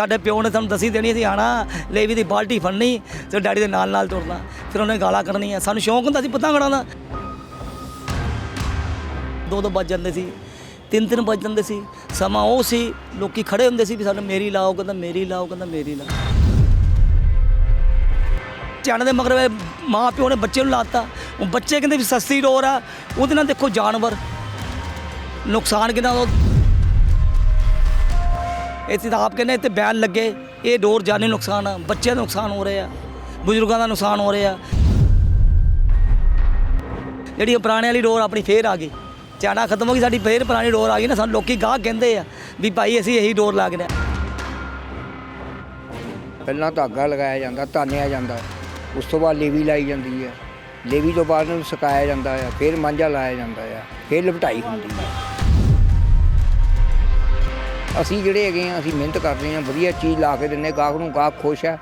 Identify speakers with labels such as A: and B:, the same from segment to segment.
A: ਸਾਡੇ ਪਿਓ ਨੇ ਸਾਨੂੰ ਦੱਸੀ ਦੇਣੀ ਸੀ, ਆਣਾ ਲੇਵੀ ਦੀ ਬਾਲਟੀ ਫੜਨੀ, ਤੇ ਡੈਡੀ ਦੇ ਨਾਲ ਨਾਲ ਤੁਰਨਾ। ਫਿਰ ਉਹਨੇ ਗਾਲਾਂ ਕੱਢਣੀਆਂ। ਸਾਨੂੰ ਸ਼ੌਂਕ ਹੁੰਦਾ ਸੀ ਪਤੰਗੜਾਂ ਦਾ। ਦੋ ਦੋ ਵੱਜ ਜਾਂਦੇ ਸੀ। ਤਿੰਨ ਤਿੰਨ ਵੱਜ ਜਾਂਦੇ ਸੀ। ਸਮਾਂ ਉਹ ਸੀ, ਲੋਕੀ ਖੜੇ ਹੁੰਦੇ ਸੀ ਵੀ ਸਾਨੂੰ ਮੇਰੀ ਲਾਓ, ਕਹਿੰਦਾ ਮੇਰੀ ਲਾਓ, ਕਹਿੰਦਾ ਮੇਰੀ ਲਾਓ। ਚਾਣ ਦੇ ਮਗਰ ਮਾਂ ਪਿਓ ਨੇ ਬੱਚੇ ਨੂੰ ਲਾਤਾ। ਉਹ ਬੱਚੇ ਕਹਿੰਦੇ ਵੀ ਸਸਤੀ ਡੋਰ ਆ। ਉਹਦੇ ਨਾਲ ਦੇਖੋ ਜਾਨਵਰ। ਨੁਕਸਾਨ ਕਿੰਨਾ ਉਹ ਇੱਥੇ ਤਾਂ ਆਪ ਕਹਿੰਦੇ ਇੱਥੇ ਬੈਨ ਲੱਗੇ। ਇਹ ਡੋਰ ਜਾਨੀ ਨੁਕਸਾਨ ਆ, ਬੱਚਿਆਂ ਦਾ ਨੁਕਸਾਨ ਹੋ ਰਿਹਾ, ਬਜ਼ੁਰਗਾਂ ਦਾ ਨੁਕਸਾਨ ਹੋ ਰਿਹਾ। ਜਿਹੜੀ ਪੁਰਾਣੇ ਵਾਲੀ ਡੋਰ ਆਪਣੀ ਫੇਰ ਆ ਗਈ। ਚਾਣਾ ਖਤਮ ਹੋ ਗਈ, ਸਾਡੀ ਫੇਰ ਪੁਰਾਣੀ ਡੋਰ ਆ ਗਈ ਨਾ, ਸਾਨੂੰ ਲੋਕੀ ਗਾਹ ਕਹਿੰਦੇ ਆ ਵੀ ਭਾਈ ਅਸੀਂ ਇਹੀ ਡੋਰ ਲਾ ਕੇ
B: ਪਹਿਲਾਂ ਧਾਗਾ ਲਗਾਇਆ ਜਾਂਦਾ ਤਾਨਿਆ ਜਾਂਦਾ, ਉਸ ਤੋਂ ਬਾਅਦ ਲੇਵੀ ਲਾਈ ਜਾਂਦੀ ਹੈ ਲੇਵੀ ਤੋਂ ਬਾਅਦ ਉਹਨੂੰ ਸੁਕਾਇਆ ਜਾਂਦਾ ਹੈ ਫਿਰ ਮਾਂਝਾ ਲਾਇਆ ਜਾਂਦਾ ਹੈ ਫਿਰ ਲਪਟਾਈ ਹੁੰਦੀ ਹੈ ਅਸੀਂ ਜਿਹੜੇ ਹੈਗੇ ਆ ਅਸੀਂ ਮਿਹਨਤ ਕਰਦੇ ਹਾਂ, ਵਧੀਆ ਚੀਜ਼ ਲਾ ਕੇ ਦਿੰਨੇ ਗਾਹਕ ਨੂੰ ਗਾਹਕ ਖੁਸ਼ ਹੈ।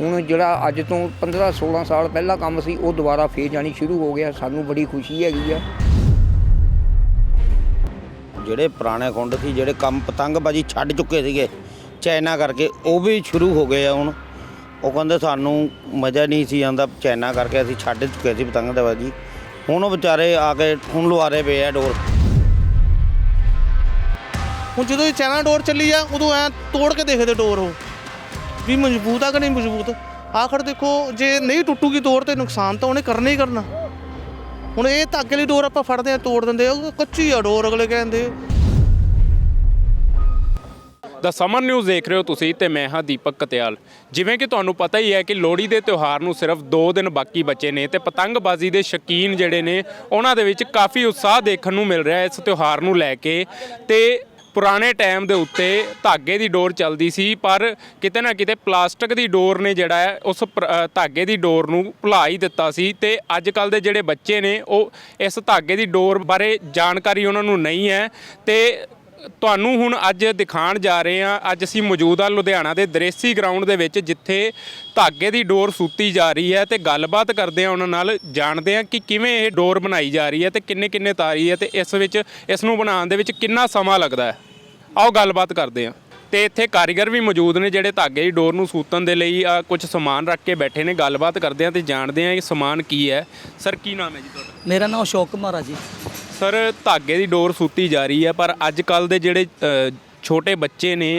B: ਹੁਣ ਜਿਹੜਾ ਅੱਜ ਤੋਂ 15 16 ਸਾਲ ਪਹਿਲਾਂ ਕੰਮ ਸੀ, ਉਹ ਦੁਬਾਰਾ ਫੇਰ ਜਾਣੀ ਸ਼ੁਰੂ ਹੋ ਗਿਆ। ਸਾਨੂੰ ਬੜੀ ਖੁਸ਼ੀ ਹੈਗੀ ਆ।
C: ਜਿਹੜੇ ਪੁਰਾਣੇ ਖੁੰਡ ਸੀ, ਜਿਹੜੇ ਕੰਮ ਪਤੰਗਬਾਜੀ ਛੱਡ ਚੁੱਕੇ ਸੀਗੇ ਚਾਈਨਾ ਕਰਕੇ, ਉਹ ਵੀ ਸ਼ੁਰੂ ਹੋ ਗਏ ਆ ਹੁਣ। ਉਹ ਕਹਿੰਦੇ ਸਾਨੂੰ ਮਜ਼ਾ ਨਹੀਂ ਸੀ ਆਉਂਦਾ ਚਾਈਨਾ ਕਰਕੇ ਅਸੀਂ ਛੱਡ ਚੁੱਕੇ ਸੀ ਪਤੰਗਬਾਜੀ ਹੁਣ ਉਹ ਵਿਚਾਰੇ ਆ ਕੇ ਹੁਣ ਲਵਾਰੇ ਪਏ ਆ ਡੋਰ।
D: ਹੁਣ ਜਦੋਂ ਇਹ ਚੈਨਾ ਡੋਰ ਚੱਲੀ ਆ, ਉਦੋਂ ਐ ਤੋੜ ਕੇ ਦੇਖਦੇ ਡੋਰ ਉਹ। ਵੀ ਮਜ਼ਬੂਤ ਆ ਕਿ ਨਹੀਂ ਮਜ਼ਬੂਤ? ਆਖਰ ਦੇਖੋ, ਜੇ ਨਹੀਂ ਟੁੱਟੂਗੀ ਡੋਰ ਤੇ ਨੁਕਸਾਨ ਤਾਂ ਉਹਨੇ ਕਰਨਾ ਹੀ ਕਰਨਾ। ਹੁਣ ਇਹ ਧਾਗੇ ਵਾਲੀ ਡੋਰ ਆਪਾਂ ਫੜਦੇ ਆ, ਤੋੜ ਦਿੰਦੇ ਆ ਕੱਚੀ ਆ ਡੋਰ ਅਗਲੇ ਕਹਿੰਦੇ।
E: ਦਾ ਸਮਰ ਨਿਊਜ਼ ਦੇਖ ਰਹੇ ਹੋ ਤੁਸੀਂ ਤੇ ਮੈਂ ਹਾਂ ਦੀਪਕ ਕਤਿਆਲ। ਜਿਵੇਂ ਕਿ ਤੁਹਾਨੂੰ ਪਤਾ ਹੀ ਹੈ ਕਿ ਲੋਹੜੀ ਦੇ ਤਿਉਹਾਰ ਨੂੰ ਸਿਰਫ 2 ਦਿਨ ਬਾਕੀ ਬਚੇ ਨੇ ਤੇ ਪਤੰਗਬਾਜ਼ੀ ਦੇ ਸ਼ੌਕੀਨ ਜਿਹੜੇ ਨੇ, ਉਹਨਾਂ ਦੇ ਵਿੱਚ ਕਾਫੀ ਉਤਸ਼ਾਹ ਦੇਖਣ ਨੂੰ ਮਿਲ ਰਿਹਾ ਹੈ ਇਸ ਤਿਉਹਾਰ ਨੂੰ ਲੈ ਕੇ। ਤੇ ਪੁਰਾਣੇ ਟਾਈਮ ਦੇ ਉੱਤੇ ਧਾਗੇ ਦੀ ਡੋਰ ਚੱਲਦੀ ਸੀ, ਪਰ ਕਿਤੇ ਨਾ ਕਿਤੇ ਪਲਾਸਟਿਕ ਦੀ ਡੋਰ ਨੇ ਜਿਹੜਾ ਹੈ, ਉਸ ਪ੍ਰ- ਧਾਗੇ ਦੀ ਡੋਰ ਨੂੰ ਭੁਲਾ ਹੀ ਦਿੱਤਾ ਸੀ ਤੇ ਅੱਜ ਕੱਲ ਦੇ ਜਿਹੜੇ ਬੱਚੇ ਨੇ, ਉਹ ਇਸ ਧਾਗੇ ਦੀ ਡੋਰ ਬਾਰੇ ਜਾਣਕਾਰੀ ਉਹਨਾਂ ਨੂੰ ਨਹੀਂ ਹੈ ਤੇ ਤੁਹਾਨੂੰ ਹੁਣ ਅੱਜ ਦਿਖਾਣ ਜਾ ਰਹੇ ਹਾਂ। ਅੱਜ ਅਸੀਂ ਮੌਜੂਦ ਹਾਂ ਲੁਧਿਆਣਾ ਦੇ ਦਰੇਸੀ ਗਰਾਊਂਡ ਦੇ ਵਿੱਚ ਜਿੱਥੇ ਧਾਗੇ ਦੀ ਡੋਰ ਸੂਤੀ ਜਾ ਰਹੀ ਹੈ ਤੇ ਗੱਲਬਾਤ ਕਰਦੇ ਹਾਂ ਉਹਨਾਂ ਨਾਲ ਜਾਣਦੇ ਹਾਂ ਕਿ ਕਿਵੇਂ ਇਹ ਡੋਰ ਬਣਾਈ ਜਾ ਰਹੀ ਹੈ ਤੇ ਕਿੰਨੇ ਕਿੰਨੇ ਤਾਰੀ ਹੈ ਤੇ ਇਸ ਵਿੱਚ ਇਸ ਨੂੰ ਬਣਾਉਣ ਦੇ ਵਿੱਚ ਕਿੰਨਾ ਸਮਾਂ ਲੱਗਦਾ ਹੈ। ਆਓ ਗੱਲਬਾਤ ਕਰਦੇ ਹਾਂ। ਤੇ ਇੱਥੇ ਕਾਰੀਗਰ ਵੀ ਮੌਜੂਦ ਨੇ ਜਿਹੜੇ ਧਾਗੇ ਦੀ ਡੋਰ ਨੂੰ ਸੂਤਣ ਦੇ ਲਈ ਅ, ਕੁਝ ਸਮਾਨ ਰੱਖ ਕੇ ਬੈਠੇ ਨੇ। ਗੱਲਬਾਤ ਕਰਦੇ ਹਾਂ ਤੇ ਜਾਣਦੇ ਹਾਂ ਇਹ ਸਮਾਨ ਕੀ ਹੈ। ਸਰ ਕੀ ਨਾਮ ਹੈ ਜੀ ਤੁਹਾਡਾ?
A: ਮੇਰਾ ਨਾਮ ਅਸ਼ੋਕ ਕੁਮਾਰ ਆ ਜੀ।
E: ਸਰ ਧਾਗੇ ਦੀ ਡੋਰ ਸੂਤੀ ਜਾ ਰਹੀ ਹੈ ਪਰ ਅੱਜ ਕੱਲ ਦੇ ਜਿਹੜੇ ਅ, ਛੋਟੇ ਬੱਚੇ ਨੇ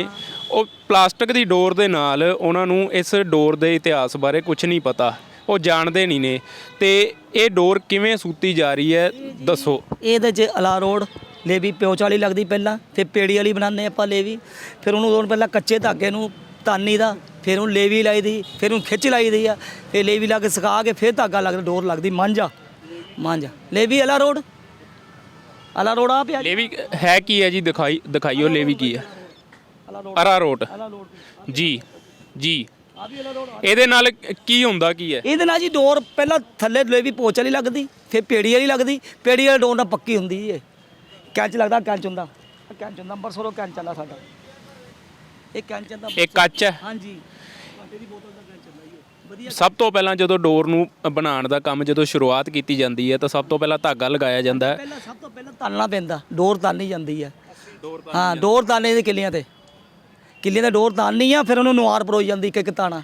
E: ਉਹ ਪਲਾਸਟਿਕ ਦੀ ਡੋਰ ਦੇ ਨਾਲ ਉਹਨਾਂ ਨੂੰ ਇਸ ਡੋਰ ਦੇ ਇਤਿਹਾਸ ਬਾਰੇ ਕੁਝ ਨਹੀਂ ਪਤਾ। ਉਹ ਜਾਣਦੇ ਨਹੀਂ ਨੇ। ਤੇ ਇਹ ਡੋਰ ਕਿਵੇਂ ਸੂਤੀ ਜਾ ਰਹੀ ਹੈ ਦੱਸੋ।
A: ਇਹਦੇ 'ਚ ਅਲਾ ਰੋਡ ਲੇਵੀ ਪਿਓਚ ਵਾਲੀ ਲੱਗਦੀ ਪਹਿਲਾਂ ਫਿਰ ਪੇੜੀ ਵਾਲੀ ਬਣਾਉਂਦੇ ਆਪਾਂ ਲੇਵੀ। ਫਿਰ ਉਹਨੂੰ ਉਦੋਂ ਪਹਿਲਾਂ ਕੱਚੇ ਧਾਗੇ ਨੂੰ ਤਾਨੀ ਦਾ ਫਿਰ ਉਹਨੂੰ ਲੇਵੀ ਲਾਈ ਦੀ ਫਿਰ ਉਹਨੂੰ ਖਿੱਚ ਲਾਈ ਦੀ ਆ। ਫਿਰ ਲੇਵੀ ਲਾ ਕੇ ਸੁਕਾ ਕੇ ਫਿਰ ਧਾਗਾ ਲੱਗਦਾ ਡੋਰ ਲੱਗਦੀ ਮਾਂਝਾ ਮਾਂਝਾ ਲੇਵੀ ਅਲਾ ਰੋਡ। ਅਲਾ ਰੋਡ ਆ ਪਿਆ
E: ਲੇਵੀ ਹੈ ਕੀ ਹੈ ਜੀ? ਦਿਖਾਈ ਦਿਖਾਈਓ ਲੇਵੀ ਕੀ ਹੈ। ਅਰਾਰੋਟ ਜੀ ਜੀ।
A: ਆ ਵੀ ਅਲਾ ਰੋਡ
E: ਇਹਦੇ ਨਾਲ ਕੀ ਹੁੰਦਾ ਕੀ ਹੈ?
A: ਇਹਦੇ ਨਾਲ ਜੀ ਡੋਰ ਪਹਿਲਾਂ ਥੱਲੇ ਲੇਵੀ ਪੋਚ ਵਾਲੀ ਲੱਗਦੀ ਫਿਰ ਪੇੜੀ ਵਾਲੀ ਲੱਗਦੀ। ਪੇੜੀ ਵਾਲੀ ਡੋਰ ਨਾਲ ਪੱਕੀ ਹੁੰਦੀ ਜੀ ਇਹ। ਕੈਂਚ ਲੱਗਦਾ ਕੈਂਚ ਹੁੰਦਾ। ਆਹ ਕੈਂਚ ਹੁੰਦਾ ਅੰਬਰਸਰੋਂ ਕੈਂਚ ਚੱਲਦਾ ਸਾਡਾ। ਇਹ ਕੈਂਚ ਹੁੰਦਾ
E: ਇਹ ਕੱਚ ਹੈ?
A: ਹਾਂਜੀ।
E: ਸਭ ਤੋਂ ਪਹਿਲਾਂ ਜਦੋਂ ਡੋਰ ਨੂੰ ਬਣਾਉਣ ਦਾ ਕੰਮ ਜਦੋਂ ਸ਼ੁਰੂਆਤ ਕੀਤੀ ਜਾਂਦੀ ਹੈ ਤਾਂ ਸਭ ਤੋਂ ਪਹਿਲਾਂ ਧਾਗਾ ਲਗਾਇਆ ਜਾਂਦਾ ਹੈ।
A: ਪਹਿਲਾਂ ਸਭ ਤੋਂ ਪਹਿਲਾਂ ਤਾਲਣਾ ਪੈਂਦਾ ਡੋਰ ਤਾਲਣੀ ਜਾਂਦੀ ਹੈ। ਹਾਂ ਡੋਰ ਤਾਲਣੇ ਦੇ ਕਿੱਲਿਆਂ ਤੇ। ਕਿੱਲਿਆਂ ਤੇ ਡੋਰ ਤਾਲਣੀ ਆ ਫਿਰ ਉਹਨੂੰ ਨੁਆਰ ਪਰੋਈ ਜਾਂਦੀ ਇੱਕ ਇੱਕ ਤਾਣਾ।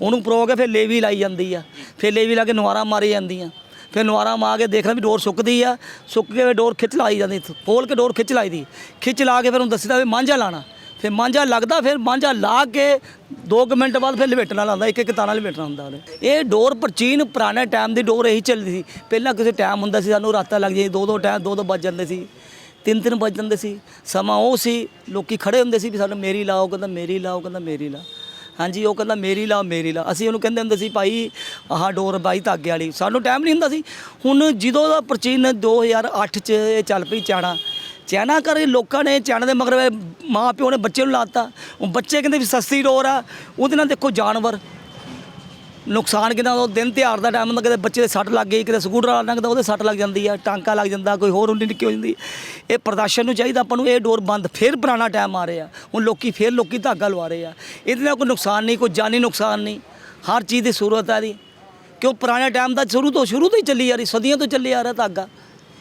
A: ਉਹਨੂੰ ਪਰੋ ਕੇ ਫਿਰ ਲੇਵੀ ਲਾਈ ਜਾਂਦੀ ਆ। ਫਿਰ ਲੇਵੀ ਲਾ ਕੇ ਨੁਆਰਾ ਮਾਰੀ ਜਾਂਦੀਆਂ। ਫਿਰ ਨੁਆਰਾ ਮਾਰ ਕੇ ਦੇਖਣਾ ਵੀ ਡੋਰ ਸੁੱਕਦੀ ਆ। ਸੁੱਕ ਕੇ ਡੋਰ ਖਿੱਚ ਲਾਈ ਜਾਂਦੀ। ਖੋਲ ਕੇ ਡੋਰ ਖਿੱਚ ਲਾਈ ਦੀ। ਖਿੱਚ ਲਾ ਕੇ ਫਿਰ ਉਹਨੂੰ ਦੱਸੀਦਾ ਵੀ ਮਾਂਝਾ ਲਾਣਾ। ਫਿਰ ਮਾਂਝਾ ਲੱਗਦਾ, ਫਿਰ ਮਾਂਝਾ ਲਾ ਕੇ 2 ਮਿੰਟ ਬਾਅਦ ਫਿਰ ਲਪੇਟਣਾ ਲਾਉਂਦਾ, ਇੱਕ ਇੱਕ ਤਾਣਾ ਲਪੇਟਣਾ ਹੁੰਦਾ ਉਹਨੇ ਇਹ ਡੋਰ ਪ੍ਰਾਚੀਨ ਪੁਰਾਣੇ ਟਾਈਮ ਦੀ ਡੋਰ ਇਹੀ ਚੱਲਦੀ ਸੀ। ਪਹਿਲਾਂ ਕਿਸੇ ਟਾਈਮ ਹੁੰਦਾ ਸੀ, ਸਾਨੂੰ ਰਾਤਾਂ ਲੱਗ ਜਾਂਦੀ ਦੋ ਦੋ ਟਾਈਮ ਦੋ ਦੋ ਵੱਜ ਜਾਂਦੇ ਸੀ। ਤਿੰਨ ਤਿੰਨ ਵੱਜ ਜਾਂਦੇ ਸੀ। ਸਮਾਂ ਉਹ ਸੀ, ਲੋਕੀ ਖੜੇ ਹੁੰਦੇ ਸੀ ਵੀ ਸਾਨੂੰ ਮੇਰੀ ਲਾਓ ਕਹਿੰਦਾ ਮੇਰੀ ਲਾਓ ਕਹਿੰਦਾ ਮੇਰੀ ਲਾ ਹਾਂਜੀ, ਉਹ ਕਹਿੰਦਾ ਮੇਰੀ ਲਾ ਮੇਰੀ ਲਾ ਅਸੀਂ ਉਹਨੂੰ ਕਹਿੰਦੇ ਹੁੰਦੇ ਸੀ, ਭਾਈ, ਆਹ ਡੋਰ ਬਾਈ ਧਾਗੇ ਵਾਲੀ। ਸਾਨੂੰ ਟਾਈਮ ਨਹੀਂ ਹੁੰਦਾ ਸੀ। ਹੁਣ ਜਦੋਂ ਦਾ ਪ੍ਰਾਚੀਨ 2008 ਚ ਇਹ ਚੱਲ ਪਈ ਚਾਣਾ ਚੈਨਾ ਕਰੇ ਲੋਕਾਂ ਨੇ ਚਾਣਾ ਦੇ ਮਗਰ ਮਾਂ ਪਿਓ ਨੇ ਬੱਚੇ ਨੂੰ ਲਾਤਾ ਉਹ ਬੱਚੇ ਕਹਿੰਦੇ ਵੀ ਸਸਤੀ ਡੋਰ ਆ, ਉਹਦੇ ਨਾਲ ਦੇਖੋ ਜਾਨਵਰ। ਨੁਕਸਾਨ ਕਿੰਨਾ ਉਹ ਦਿਨ ਤਿਉਹਾਰ ਦਾ ਟਾਈਮ ਹੁੰਦਾ ਕਿਤੇ ਬੱਚੇ ਦੇ ਸੱਟ ਲੱਗ ਗਈ ਕਿਤੇ ਸਕੂਟਰ ਵਾਲਾ ਲੰਘਦਾ, ਉਹਦੇ ਸੱਟ ਲੱਗ ਜਾਂਦੀ ਆ, ਟਾਂਕਾ ਲੱਗ ਜਾਂਦਾ, ਕੋਈ ਹੋਰ ਉੰਨੀ ਨਿੱਕੀ ਹੋ ਜਾਂਦੀ। ਇਹ ਪ੍ਰਦਰਸ਼ਨ ਨੂੰ ਚਾਹੀਦਾ ਆਪਾਂ ਨੂੰ, ਇਹ ਡੋਰ ਬੰਦ, ਫਿਰ ਪੁਰਾਣਾ ਟਾਈਮ ਆ ਰਿਹਾ। ਹੁਣ ਲੋਕੀ ਫਿਰ ਲੋਕੀ ਧਾਗਾ ਲਵਾ ਰਹੇ ਆ। ਇਹਦੇ ਨਾਲ ਕੋਈ ਨੁਕਸਾਨ ਨਹੀਂ, ਕੋਈ ਜਾਨੀ ਨੁਕਸਾਨ ਨਹੀਂ। ਹਰ ਚੀਜ਼ ਦੀ ਸੂਰਤ ਹੈ ਦੀ ਕਿਉਂ ਪੁਰਾਣੇ ਟਾਈਮ ਦਾ ਸ਼ੁਰੂ ਤੋਂ ਸ਼ੁਰੂ ਤੋਂ ਹੀ ਚੱਲੀ ਆ ਰਹੀ, ਸਦੀਆਂ ਤੋਂ ਚੱਲੀ ਆ ਰਿਹਾ ਧਾਗਾ।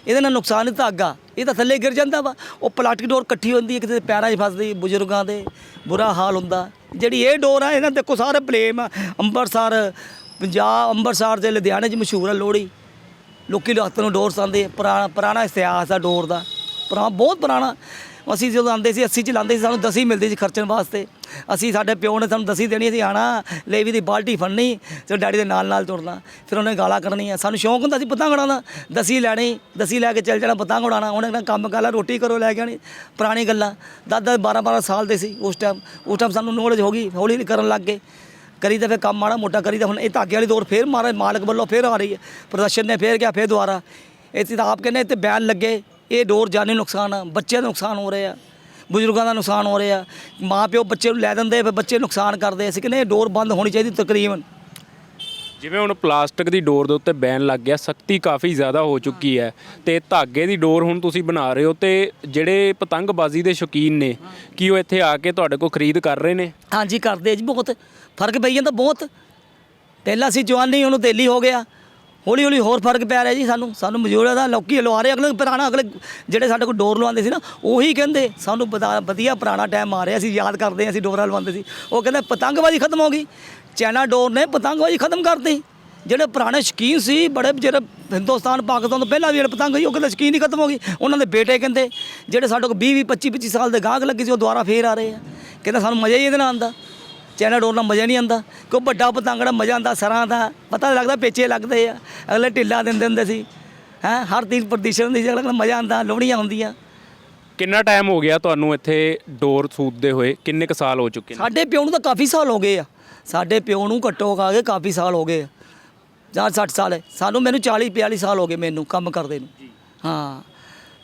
A: ਇਹਦੇ ਨਾਲ ਨੁਕਸਾਨ ਹੀ ਧਾਗਾ ਇਹ ਤਾਂ ਥੱਲੇ ਗਿਰ ਜਾਂਦਾ ਵਾ। ਉਹ ਪਲਾਸਟਿਕ ਡੋਰ ਇਕੱਠੀ ਹੁੰਦੀ ਹੈ, ਕਿਤੇ ਪੈਰਾਂ 'ਚ ਫਸਦੀ, ਬਜ਼ੁਰਗਾਂ ਦੇ ਬੁਰਾ ਹਾਲ ਹੁੰਦਾ। ਜਿਹੜੀ ਇਹ ਡੋਰ ਆ, ਇਹਨਾਂ ਦੇਖੋ ਸਾਰੇ ਬਲੇਮ ਅੰਮ੍ਰਿਤਸਰ, ਪੰਜਾਬ, ਅੰਮ੍ਰਿਤਸਰ ਤੇ ਲੁਧਿਆਣੇ 'ਚ ਮਸ਼ਹੂਰ ਆ ਲੋਹੜੀ। ਲੋਕੀ ਹੱਥ ਨੂੰ ਡੋਰ ਸੰਦੇ ਪੁਰਾਣਾ ਪੁਰਾਣਾ ਇਤਿਹਾਸ ਆ ਡੋਰ ਦਾ। ਪੁਰਾਣਾ ਬਹੁਤ ਪੁਰਾਣਾ। ਅਸੀਂ ਜਦੋਂ ਆਉਂਦੇ ਸੀ 80 ਚ ਲਾਉਂਦੇ ਸੀ, ਸਾਨੂੰ ਦਸੀ ਮਿਲਦੀ ਸੀ ਖਰਚਣ ਵਾਸਤੇ। ਅਸੀਂ ਸਾਡੇ ਪਿਓ ਨੇ ਸਾਨੂੰ ਦਸੀ ਦੇਣੀ ਸੀ ਆਣਾ ਲੇਵੀ ਦੀ ਬਾਲਟੀ ਫੜਨੀ, ਤੇ ਡੈਡੀ ਦੇ ਨਾਲ ਨਾਲ ਤੁਰਨਾ। ਫਿਰ ਉਹਨੇ ਗਾਲਾਂ ਕੱਢਣੀਆਂ। ਸਾਨੂੰ ਸ਼ੌਂਕ ਹੁੰਦਾ ਸੀ ਪਤੰਗ ਉਡਾਉਣਾ ਦਾ। ਦਸੀ ਲੈਣੀ, ਦਸੀ ਲੈ ਕੇ ਚੱਲ ਜਾਣਾ ਪਤੰਗ ਉਡਾਉਣਾ। ਉਹਨੇ ਕਹਿੰਦਾ ਕੰਮ ਕਰ ਲੈ, ਰੋਟੀ ਕਰੋ ਲੈ ਕੇ ਆਣੀ ਪੁਰਾਣੀ ਗੱਲਾਂ। ਦਾਦਾ 12 12 ਸਾਲ ਦੇ ਸੀ ਉਸ ਟਾਈਮ ਉਸ ਟਾਈਮ ਸਾਨੂੰ ਨੌਲੇਜ ਹੋ ਗਈ, ਹੌਲੀ ਕਰਨ ਲੱਗ ਗਏ। ਕਰੀ ਤਾਂ ਫਿਰ ਕੰਮ ਮਾੜਾ ਮੋਟਾ ਕਰੀ ਤਾਂ ਹੁਣ ਇਹ ਧਾਗੇ ਵਾਲੀ ਦੌਰ ਫੇਰ ਮਾਰੇ, ਮਾਲਕ ਵੱਲੋਂ ਫੇਰ ਆ ਰਹੀ ਹੈ। ਪ੍ਰਦਰਸ਼ਨ ਨੇ ਫੇਰ ਗਿਆ ਫੇਰ ਦੁਬਾਰਾ। ਇਹ ਤਾਂ ਆਪ ਕਹਿੰਦੇ ਤੇ ਬਿਆਨ ਲੱਗੇ। ਇਹ ਡੋਰ ਜਾਨੀ ਨੁਕਸਾਨ ਆ ਬੱਚਿਆਂ ਦਾ ਨੁਕਸਾਨ ਹੋ ਰਿਹਾ ਬਜ਼ੁਰਗਾਂ ਦਾ ਨੁਕਸਾਨ ਹੋ ਰਿਹਾ ਮਾਂ ਪਿਓ ਬੱਚੇ ਨੂੰ ਲੈ ਦਿੰਦੇ ਫਿਰ ਬੱਚੇ ਨੁਕਸਾਨ ਕਰਦੇ ਅਸੀਂ ਕਹਿੰਦੇ ਇਹ ਡੋਰ ਬੰਦ ਹੋਣੀ ਚਾਹੀਦੀ ਤਕਰੀਬਨ।
E: ਜਿਵੇਂ ਹੁਣ ਪਲਾਸਟਿਕ ਦੀ ਡੋਰ ਦੇ ਉੱਤੇ ਬੈਨ ਲੱਗ ਗਿਆ ਸਖਤੀ ਕਾਫੀ ਜ਼ਿਆਦਾ ਹੋ ਚੁੱਕੀ ਹੈ ਤੇ ਧਾਗੇ ਦੀ ਡੋਰ ਹੁਣ ਤੁਸੀਂ ਬਣਾ ਰਹੇ ਹੋ ਤੇ ਜਿਹੜੇ ਪਤੰਗਬਾਜ਼ੀ ਦੇ ਸ਼ੌਕੀਨ ਨੇ ਕੀ ਉਹ ਇੱਥੇ ਆ ਕੇ ਤੁਹਾਡੇ ਕੋਲ ਖਰੀਦ ਕਰ ਰਹੇ ਨੇ?
A: ਹਾਂਜੀ ਕਰਦੇ ਜੀ ਬਹੁਤ ਫ਼ਰਕ ਪਈ ਜਾਂਦਾ ਬਹੁਤ। ਪਹਿਲਾਂ ਅਸੀਂ ਜਵਾਨੀ ਉਹਨੂੰ ਤੇਲੀ ਹੋ ਗਿਆ। ਹੌਲੀ ਹੌਲੀ ਹੋਰ ਫ਼ਰਕ ਪੈ ਰਿਹਾ ਜੀ ਸਾਨੂੰ ਸਾਨੂੰ ਮਜ਼ਦੂਰਾਂ ਦਾ, ਲੋਕੀ ਲਵਾ ਰਹੇ ਅਗਲੇ ਪੁਰਾਣਾ, ਅਗਲੇ ਜਿਹੜੇ ਸਾਡੇ ਕੋਲ ਡੋਰ ਲਵਾਉਂਦੇ ਸੀ ਨਾ, ਉਹੀ ਕਹਿੰਦੇ, ਸਾਨੂੰ ਬਤਾ- ਵਧੀਆ ਪੁਰਾਣਾ ਟਾਈਮ ਆ ਰਿਹਾ ਸੀ, ਯਾਦ ਕਰਦੇ ਹਾਂ ਅਸੀਂ ਡੋਰਾਂ ਲਵਾਉਂਦੇ ਸੀ। ਉਹ ਕਹਿੰਦੇ, ਪਤੰਗਬਾਜ਼ੀ ਖਤਮ ਹੋ ਗਈ। ਚਾਈਨਾ ਡੋਰ ਨੇ ਪਤੰਗਬਾਜ਼ੀ ਖਤਮ ਕਰਤੀ। ਜਿਹੜੇ ਪੁਰਾਣੇ ਸ਼ੌਕੀਨ ਸੀ, ਬੜੇ ਜਿਹੜੇ ਹਿੰਦੁਸਤਾਨ, ਪਾਕਿਸਤਾਨ ਤੋਂ ਪਹਿਲਾਂ ਵੀ ਜਿਹੜੇ ਪਤੰਗ ਸੀ, ਉਹ ਕਹਿੰਦੇ ਸ਼ੌਕੀਨ ਹੀ ਖਤਮ ਹੋ ਗਈ। ਉਹਨਾਂ ਦੇ ਬੇਟੇ ਕਹਿੰਦੇ, ਜਿਹੜੇ ਸਾਡੇ ਕੋਲ 20 20 25 25 ਸਾਲ ਦੇ ਗਾਹਕ ਲੱਗੇ ਸੀ, ਉਹ ਦੁਬਾਰਾ ਫੇਰ ਆ ਰਹੇ ਆ। ਕਹਿੰਦਾ, ਸਾਨੂੰ ਮਜ਼ਾ ਹੀ ਇਹਦੇ ਨਾਲ ਆਉਂਦਾ। ਚਾਈਨਾ ਡੋਰ ਨਾਲ ਮਜ਼ਾ ਨਹੀਂ ਆਉਂਦਾ ਕਿਉਂ ਵੱਡਾ ਪਤੰਗੜਾ ਮਜ਼ਾ ਆਉਂਦਾ ਸਰਾਂ ਦਾ ਪਤਾ ਲੱਗਦਾ ਪੇਚੇ ਲੱਗਦੇ ਆ ਅਗਲੇ ਢਿੱਲਾ ਦਿੰਦੇ ਹੁੰਦੇ ਸੀ ਹੈ ਹਰ ਤੀਜ ਪ੍ਰਦਿਸ਼ਨ ਹੁੰਦੀ ਸੀ ਅਗਲੇ ਮਜ਼ਾ ਆਉਂਦਾ ਲੋਹੜੀਆਂ ਹੁੰਦੀਆਂ।
E: ਕਿੰਨਾ ਟਾਈਮ ਹੋ ਗਿਆ ਤੁਹਾਨੂੰ ਇੱਥੇ ਡੋਰ ਸੂਤਦੇ ਹੋਏ? ਕਿੰਨੇ ਕ ਸਾਲ ਹੋ ਚੁੱਕੇ ਨੇ?
A: ਸਾਡੇ ਪਿਓ ਨੂੰ ਤਾਂ ਕਾਫੀ ਸਾਲ ਹੋ ਗਏ ਆ। ਸਾਡੇ ਪਿਓ ਨੂੰ ਘੱਟੋ ਖਾ ਕੇ ਕਾਫੀ ਸਾਲ ਹੋ ਗਏ ਆ। ਜਾਂ 60 ਸਾਲ ਹੈ। ਸਾਨੂੰ ਮੈਨੂੰ 40 42 ਸਾਲ ਹੋ ਗਏ ਮੈਨੂੰ ਕੰਮ ਕਰਦੇ ਨੂੰ। ਹਾਂ।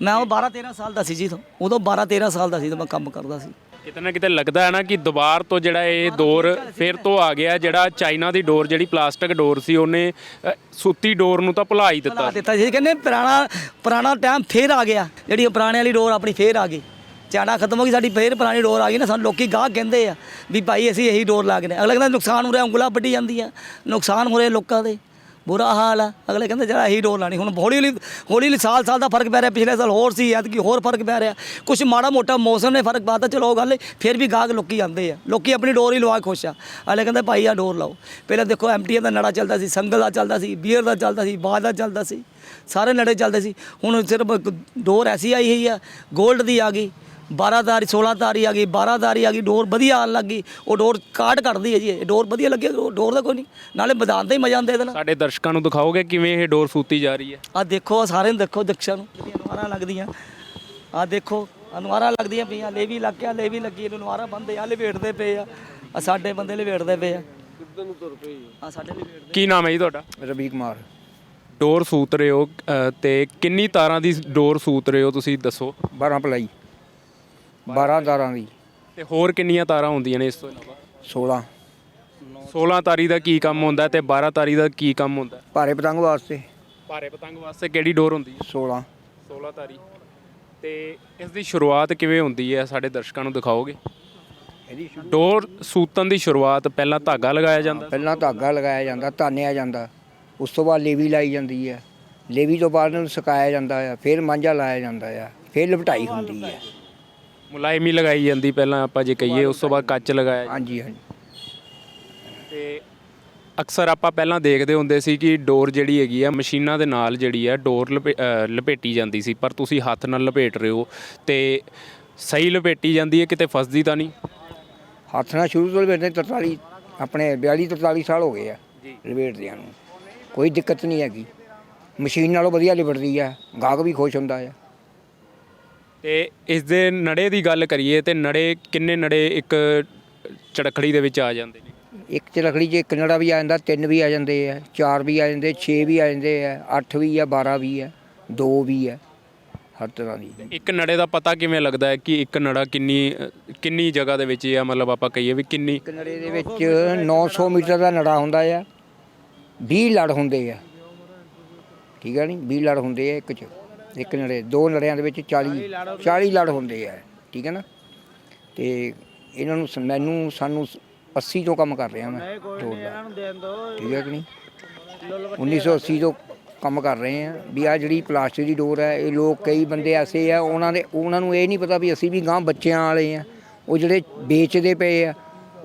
A: ਮੈਂ ਉਹ 12 13 ਸਾਲ ਦਾ ਸੀ ਜੀ ਉਦੋਂ 12 13 ਸਾਲ ਦਾ ਸੀ ਜਦੋਂ ਮੈਂ ਕੰਮ ਕਰਦਾ ਸੀ।
E: ਕਿਤੇ ਨਾ ਕਿਤੇ ਲੱਗਦਾ ਹੈ ਨਾ ਕਿ ਦੁਬਾਰ ਤੋਂ ਜਿਹੜਾ ਇਹ ਦੌਰ ਫਿਰ ਤੋਂ ਆ ਗਿਆ ਜਿਹੜਾ ਚਾਈਨਾ ਦੀ ਡੋਰ ਜਿਹੜੀ ਪਲਾਸਟਿਕ ਡੋਰ ਸੀ ਉਹਨੇ ਅ, ਸੂਤੀ ਡੋਰ ਨੂੰ ਤਾਂ ਭੁਲਾ ਹੀ ਦਿੱਤਾ।
A: ਲਾ ਦਿੱਤਾ ਸੀ। ਕਹਿੰਦੇ ਪੁਰਾਣਾ ਪੁਰਾਣਾ ਟਾਈਮ ਫੇਰ ਆ ਗਿਆ। ਜਿਹੜੀ ਪੁਰਾਣੇ ਵਾਲੀ ਡੋਰ ਆਪਣੀ ਫੇਰ ਆ ਗਈ। ਚਾਣਾ ਖਤਮ ਹੋ ਗਈ ਸਾਡੀ ਫੇਰ ਪੁਰਾਣੀ ਡੋਰ ਆ ਗਈ ਨਾ। ਸਾਨੂੰ ਲੋਕੀ ਗਾਹ ਕਹਿੰਦੇ ਆ ਵੀ ਭਾਈ ਅਸੀਂ ਇਹੀ ਡੋਰ ਲਾ ਕੇ ਨੇ ਅਗਲੇ ਕਹਿੰਦਾ ਨੁਕਸਾਨ ਹੋ ਰਿਹਾ ਉਂਗਲਾਂ ਵੱਢੀ ਜਾਂਦੀਆਂ। ਨੁਕਸਾਨ ਹੋ ਰਿਹਾ ਲੋਕਾਂ ਦੇ। ਬੁਰਾ ਹਾਲ ਆ। ਅਗਲੇ ਕਹਿੰਦੇ ਜਿਹੜਾ ਇਹੀ ਡੋਰ ਲਾਣੀ ਹੁਣ ਹੌਲੀ ਹੌਲੀ ਹੌਲੀ ਹੌਲੀ ਸਾਲ ਸਾਲ ਦਾ ਫ਼ਰਕ ਪੈ ਰਿਹਾ। ਪਿਛਲੇ ਸਾਲ ਹੋਰ ਸੀ, ਐਤਕੀ ਹੋਰ ਫ਼ਰਕ ਪੈ ਰਿਹਾ। ਕੁਝ ਮਾੜਾ ਮੋਟਾ ਮੌਸਮ ਨੇ ਫ਼ਰਕ ਪਾਤਾ। ਚਲੋ ਉਹ ਗੱਲ ਫਿਰ ਵੀ ਗਾਹਕ ਲੋਕੀ ਆਉਂਦੇ ਆ। ਲੋਕੀ ਆਪਣੀ ਡੋਰ ਹੀ ਲਵਾ ਕੇ ਖੁਸ਼ ਆ। ਅਗਲੇ ਕਹਿੰਦੇ, ਭਾਈ ਆ ਡੋਰ ਲਾਓ। ਪਹਿਲਾਂ ਦੇਖੋ ਐਮਟੀਐਮ ਦਾ ਨੜਾ ਚੱਲਦਾ ਸੀ, ਸੰਗਲ ਦਾ ਚੱਲਦਾ ਸੀ, ਬੀਅਰ ਦਾ ਚੱਲਦਾ ਸੀ ਬਾਦ ਦਾ ਚੱਲਦਾ ਸੀ। ਸਾਰੇ ਨੜੇ ਚੱਲਦੇ ਸੀ। ਹੁਣ ਸਿਰਫ ਡੋਰ ਐਸੀ ਆਈ ਹੋਈ ਆ 골ਡ ਦੀ ਆ ਗਈ। 12 ਤਾਰੀ 16 ਤਾਰੀ ਆ ਗਈ 12 ਤਾਰੀ ਆ ਗਈ ਡੋਰ ਵਧੀਆ ਆਉਣ ਲੱਗੀ ਉਹ ਡੋਰ ਕਾਟ ਕੱਢਦੀ ਹੈ ਜੀ ਇਹ। ਡੋਰ ਵਧੀਆ ਲੱਗੀ ਉਹ ਡੋਰ ਦਾ ਕੋਈ ਨਹੀਂ। ਨਾਲੇ ਮੈਦਾਨ ਦਾ ਹੀ ਮਜ਼ਾ ਆਉਂਦਾ ਇਹਦੇ ਨਾਲ।
E: ਸਾਡੇ ਦਰਸ਼ਕਾਂ ਨੂੰ ਦਿਖਾਓਗੇ ਕਿਵੇਂ ਇਹ ਡੋਰ ਸੂਤੀ ਜਾ ਰਹੀ ਹੈ।
A: ਆ ਦੇਖੋ ਆਹ ਸਾਰੇ ਨੂੰ ਦੇਖੋ ਦਕਸ਼ਾਂ ਨੂੰ। ਜਿਹੜੀਆਂ ਅਨਵਾਰਾਂ ਲੱਗਦੀਆਂ। ਆ ਦੇਖੋ ਅਨਵਾਰਾਂ ਲੱਗਦੀਆਂ ਪਈਆਂ। ਲੇਵੀ ਲੱਗ ਗਿਆ ਲੇਵੀ ਲੱਗੀ ਇਹਨੂੰ ਅਨਵਾਰਾਂ ਬੰਦੇ ਆ ਲਵੇੜਦੇ ਪਏ ਆ। ਆ ਸਾਡੇ ਬੰਦੇ ਲਵੇੜਦੇ ਪਏ ਆ। ਕਿੱਦਾਂ ਨੂੰ ਤੁਰ ਪਏ ਆ ਸਾਡੇ ਲਵੇੜਦੇ
E: ਕੀ ਨਾਮ ਹੈ ਜੀ ਤੁਹਾਡਾ?
B: ਰਵੀ ਕੁਮਾਰ।
E: ਡੋਰ ਸੂਤ ਰਹੇ ਹੋ ਅ, ਤੇ ਕਿੰਨੀ ਤਾਰਾਂ ਦੀ ਡੋਰ ਸੂਤ ਰਹੇ ਹੋ ਤੁਸੀਂ? ਦੱਸੋ।
B: 12 ਪਲਾਈ। 12 ਤਾਰਾਂ ਦੀ
E: ਤੇ ਹੋਰ ਕਿੰਨੀਆਂ ਤਾਰਾਂ ਹੁੰਦੀਆਂ ਨੇ ਇਸ ਤੋਂ ਇਲਾਵਾ?
B: 16
E: 16 ਤਾਰੀ ਦਾ ਕੀ ਕੰਮ ਹੁੰਦਾ ਤੇ 12 ਤਾਰੀ ਦਾ ਕੀ ਕੰਮ ਹੁੰਦਾ?
B: ਭਾਰੇ ਪਤੰਗ ਵਾਸਤੇ।
E: ਭਾਰੇ ਪਤੰਗ ਵਾਸਤੇ ਕਿਹੜੀ ਡੋਰ ਹੁੰਦੀ ਹੈ?
B: 16
E: 16 ਤਾਰੀ। ਤੇ ਇਸ ਦੀ ਸ਼ੁਰੂਆਤ ਕਿਵੇਂ ਹੁੰਦੀ ਹੈ? ਸਾਡੇ ਦਰਸ਼ਕਾਂ ਨੂੰ ਦਿਖਾਓਗੇ? ਡੋਰ ਸੂਤਨ ਦੀ ਸ਼ੁਰੂਆਤ ਪਹਿਲਾਂ ਧਾਗਾ ਲਗਾਇਆ ਜਾਂਦਾ
B: ਪਹਿਲਾਂ ਧਾਗਾ ਲਗਾਇਆ ਜਾਂਦਾ ਤਾਨਿਆ ਜਾਂਦਾ। ਉਸ ਤੋਂ ਬਾਅਦ ਲੇਵੀ ਲਾਈ ਜਾਂਦੀ ਹੈ। ਲੇਵੀ ਤੋਂ ਬਾਅਦ ਉਹਨੂੰ ਸੁਕਾਇਆ ਜਾਂਦਾ ਆ ਫਿਰ ਮਾਂਝਾ ਲਾਇਆ ਜਾਂਦਾ ਆ ਫਿਰ ਲਪਟਾਈ ਹੁੰਦੀ ਹੈ
E: ਮੁਲਾਇਮੀ ਲਗਾਈ ਜਾਂਦੀ ਪਹਿਲਾਂ ਆਪਾਂ ਜੇ ਕਹੀਏ ਉਸ ਤੋਂ ਬਾਅਦ ਕੱਚ ਲਗਾਇਆ
B: ਹਾਂਜੀ ਹਾਂਜੀ।
E: ਤੇ ਅਕਸਰ ਆਪਾਂ ਪਹਿਲਾਂ ਦੇਖਦੇ ਹੁੰਦੇ ਸੀ ਕਿ ਡੋਰ ਜਿਹੜੀ ਹੈਗੀ ਆ ਮਸ਼ੀਨਾਂ ਦੇ ਨਾਲ ਜਿਹੜੀ ਆ ਡੋਰ ਲਪੇ- ਅ, ਲਪੇਟੀ ਜਾਂਦੀ ਸੀ ਪਰ ਤੁਸੀਂ ਹੱਥ ਨਾਲ ਲਪੇਟ ਰਹੇ ਹੋ ਤੇ ਸਹੀ ਲਪੇਟੀ ਜਾਂਦੀ ਹੈ ਕਿਤੇ ਫਸਦੀ ਤਾਂ ਨਹੀਂ?
B: ਹੱਥ ਨਾਲ ਸ਼ੁਰੂ ਤੋਂ ਲਪੇਟਦੇ 43 ਆਪਣੇ 42 43 ਸਾਲ ਹੋ ਗਏ ਆ ਲਪੇਟਦਿਆਂ ਨੂੰ। ਕੋਈ ਦਿੱਕਤ ਨਹੀਂ ਹੈਗੀ। ਮਸ਼ੀਨ ਨਾਲੋਂ ਵਧੀਆ ਲਿਬੜਦੀ ਆ ਗਾਹਕ ਵੀ ਖੁਸ਼ ਹੁੰਦਾ ਆ।
E: ਤੇ ਇਸ ਦੇ ਨੜੇ ਦੀ ਗੱਲ ਕਰੀਏ ਤੇ ਨੜੇ ਕਿੰਨੇ ਨੜੇ ਇੱਕ ਚੜਖੜੀ ਦੇ ਵਿੱਚ ਆ ਜਾਂਦੇ ਨੇ?
B: ਇੱਕ ਚ ਰਖੜੀ 'ਚ ਇੱਕ ਨੜਾ ਵੀ ਆ ਜਾਂਦਾ ਤਿੰਨ ਵੀ ਆ ਜਾਂਦੇ ਆ ਚਾਰ ਵੀ ਆ ਜਾਂਦੇ 6 ਵੀ ਆ ਜਾਂਦੇ ਆ 8 ਵੀ ਆ 12 ਵੀ ਆ 2 ਵੀ ਆ ਹਰ ਤਰ੍ਹਾਂ ਦੀ।
E: ਇੱਕ ਨੜੇ ਦਾ ਪਤਾ ਕਿਵੇਂ ਲੱਗਦਾ ਹੈ ਕਿ ਇੱਕ ਨੜਾ ਕਿੰਨੀ ਕਿੰਨੀ ਜਗ੍ਹਾ ਦੇ ਵਿੱਚ ਆ ਮਤਲਬ ਆਪਾਂ ਕਹੀਏ ਵੀ ਕਿੰਨੀ?
B: ਇੱਕ ਨੜੇ ਦੇ ਵਿੱਚ 900 ਮੀਟਰ ਦਾ ਨੜਾ ਹੁੰਦਾ ਆ 20 ਲੜ ਹੁੰਦੇ ਆ। ਠੀਕ ਹੈ ਨਹੀਂ 20 ਲੜ ਹੁੰਦੇ ਆ ਇੱਕ ਚ। ਇੱਕ ਨੜੇ ਦੋ ਨੜਿਆਂ ਦੇ ਵਿੱਚ 40 40 ਲੜ ਹੁੰਦੇ ਆ ਠੀਕ ਹੈ ਨਾ? ਤੇ ਇਹਨਾਂ ਨੂੰ ਸ- ਮੈਨੂੰ ਸਾਨੂੰ 80 ਤੋਂ ਕੰਮ ਕਰ ਰਿਹਾ ਮੈਂ ਦਾ। ਠੀਕ ਹੈ ਕਿ ਨਹੀਂ? 1980 ਤੋਂ ਕੰਮ ਕਰ ਰਹੇ ਆ ਵੀ ਆ ਜਿਹੜੀ ਪਲਾਸਟਿਕ ਦੀ ਡੋਰ ਹੈ ਇਹ ਲੋਕ ਕਈ ਬੰਦੇ ਐਸੇ ਆ ਉਹਨਾਂ ਦੇ ਉਹਨਾਂ ਨੂੰ ਇਹ ਨਹੀਂ ਪਤਾ ਵੀ ਅਸੀਂ ਵੀ ਗਾਂ ਬੱਚਿਆਂ ਵਾਲੇ ਆ ਉਹ ਜਿਹੜੇ ਵੇਚਦੇ ਪਏ ਆ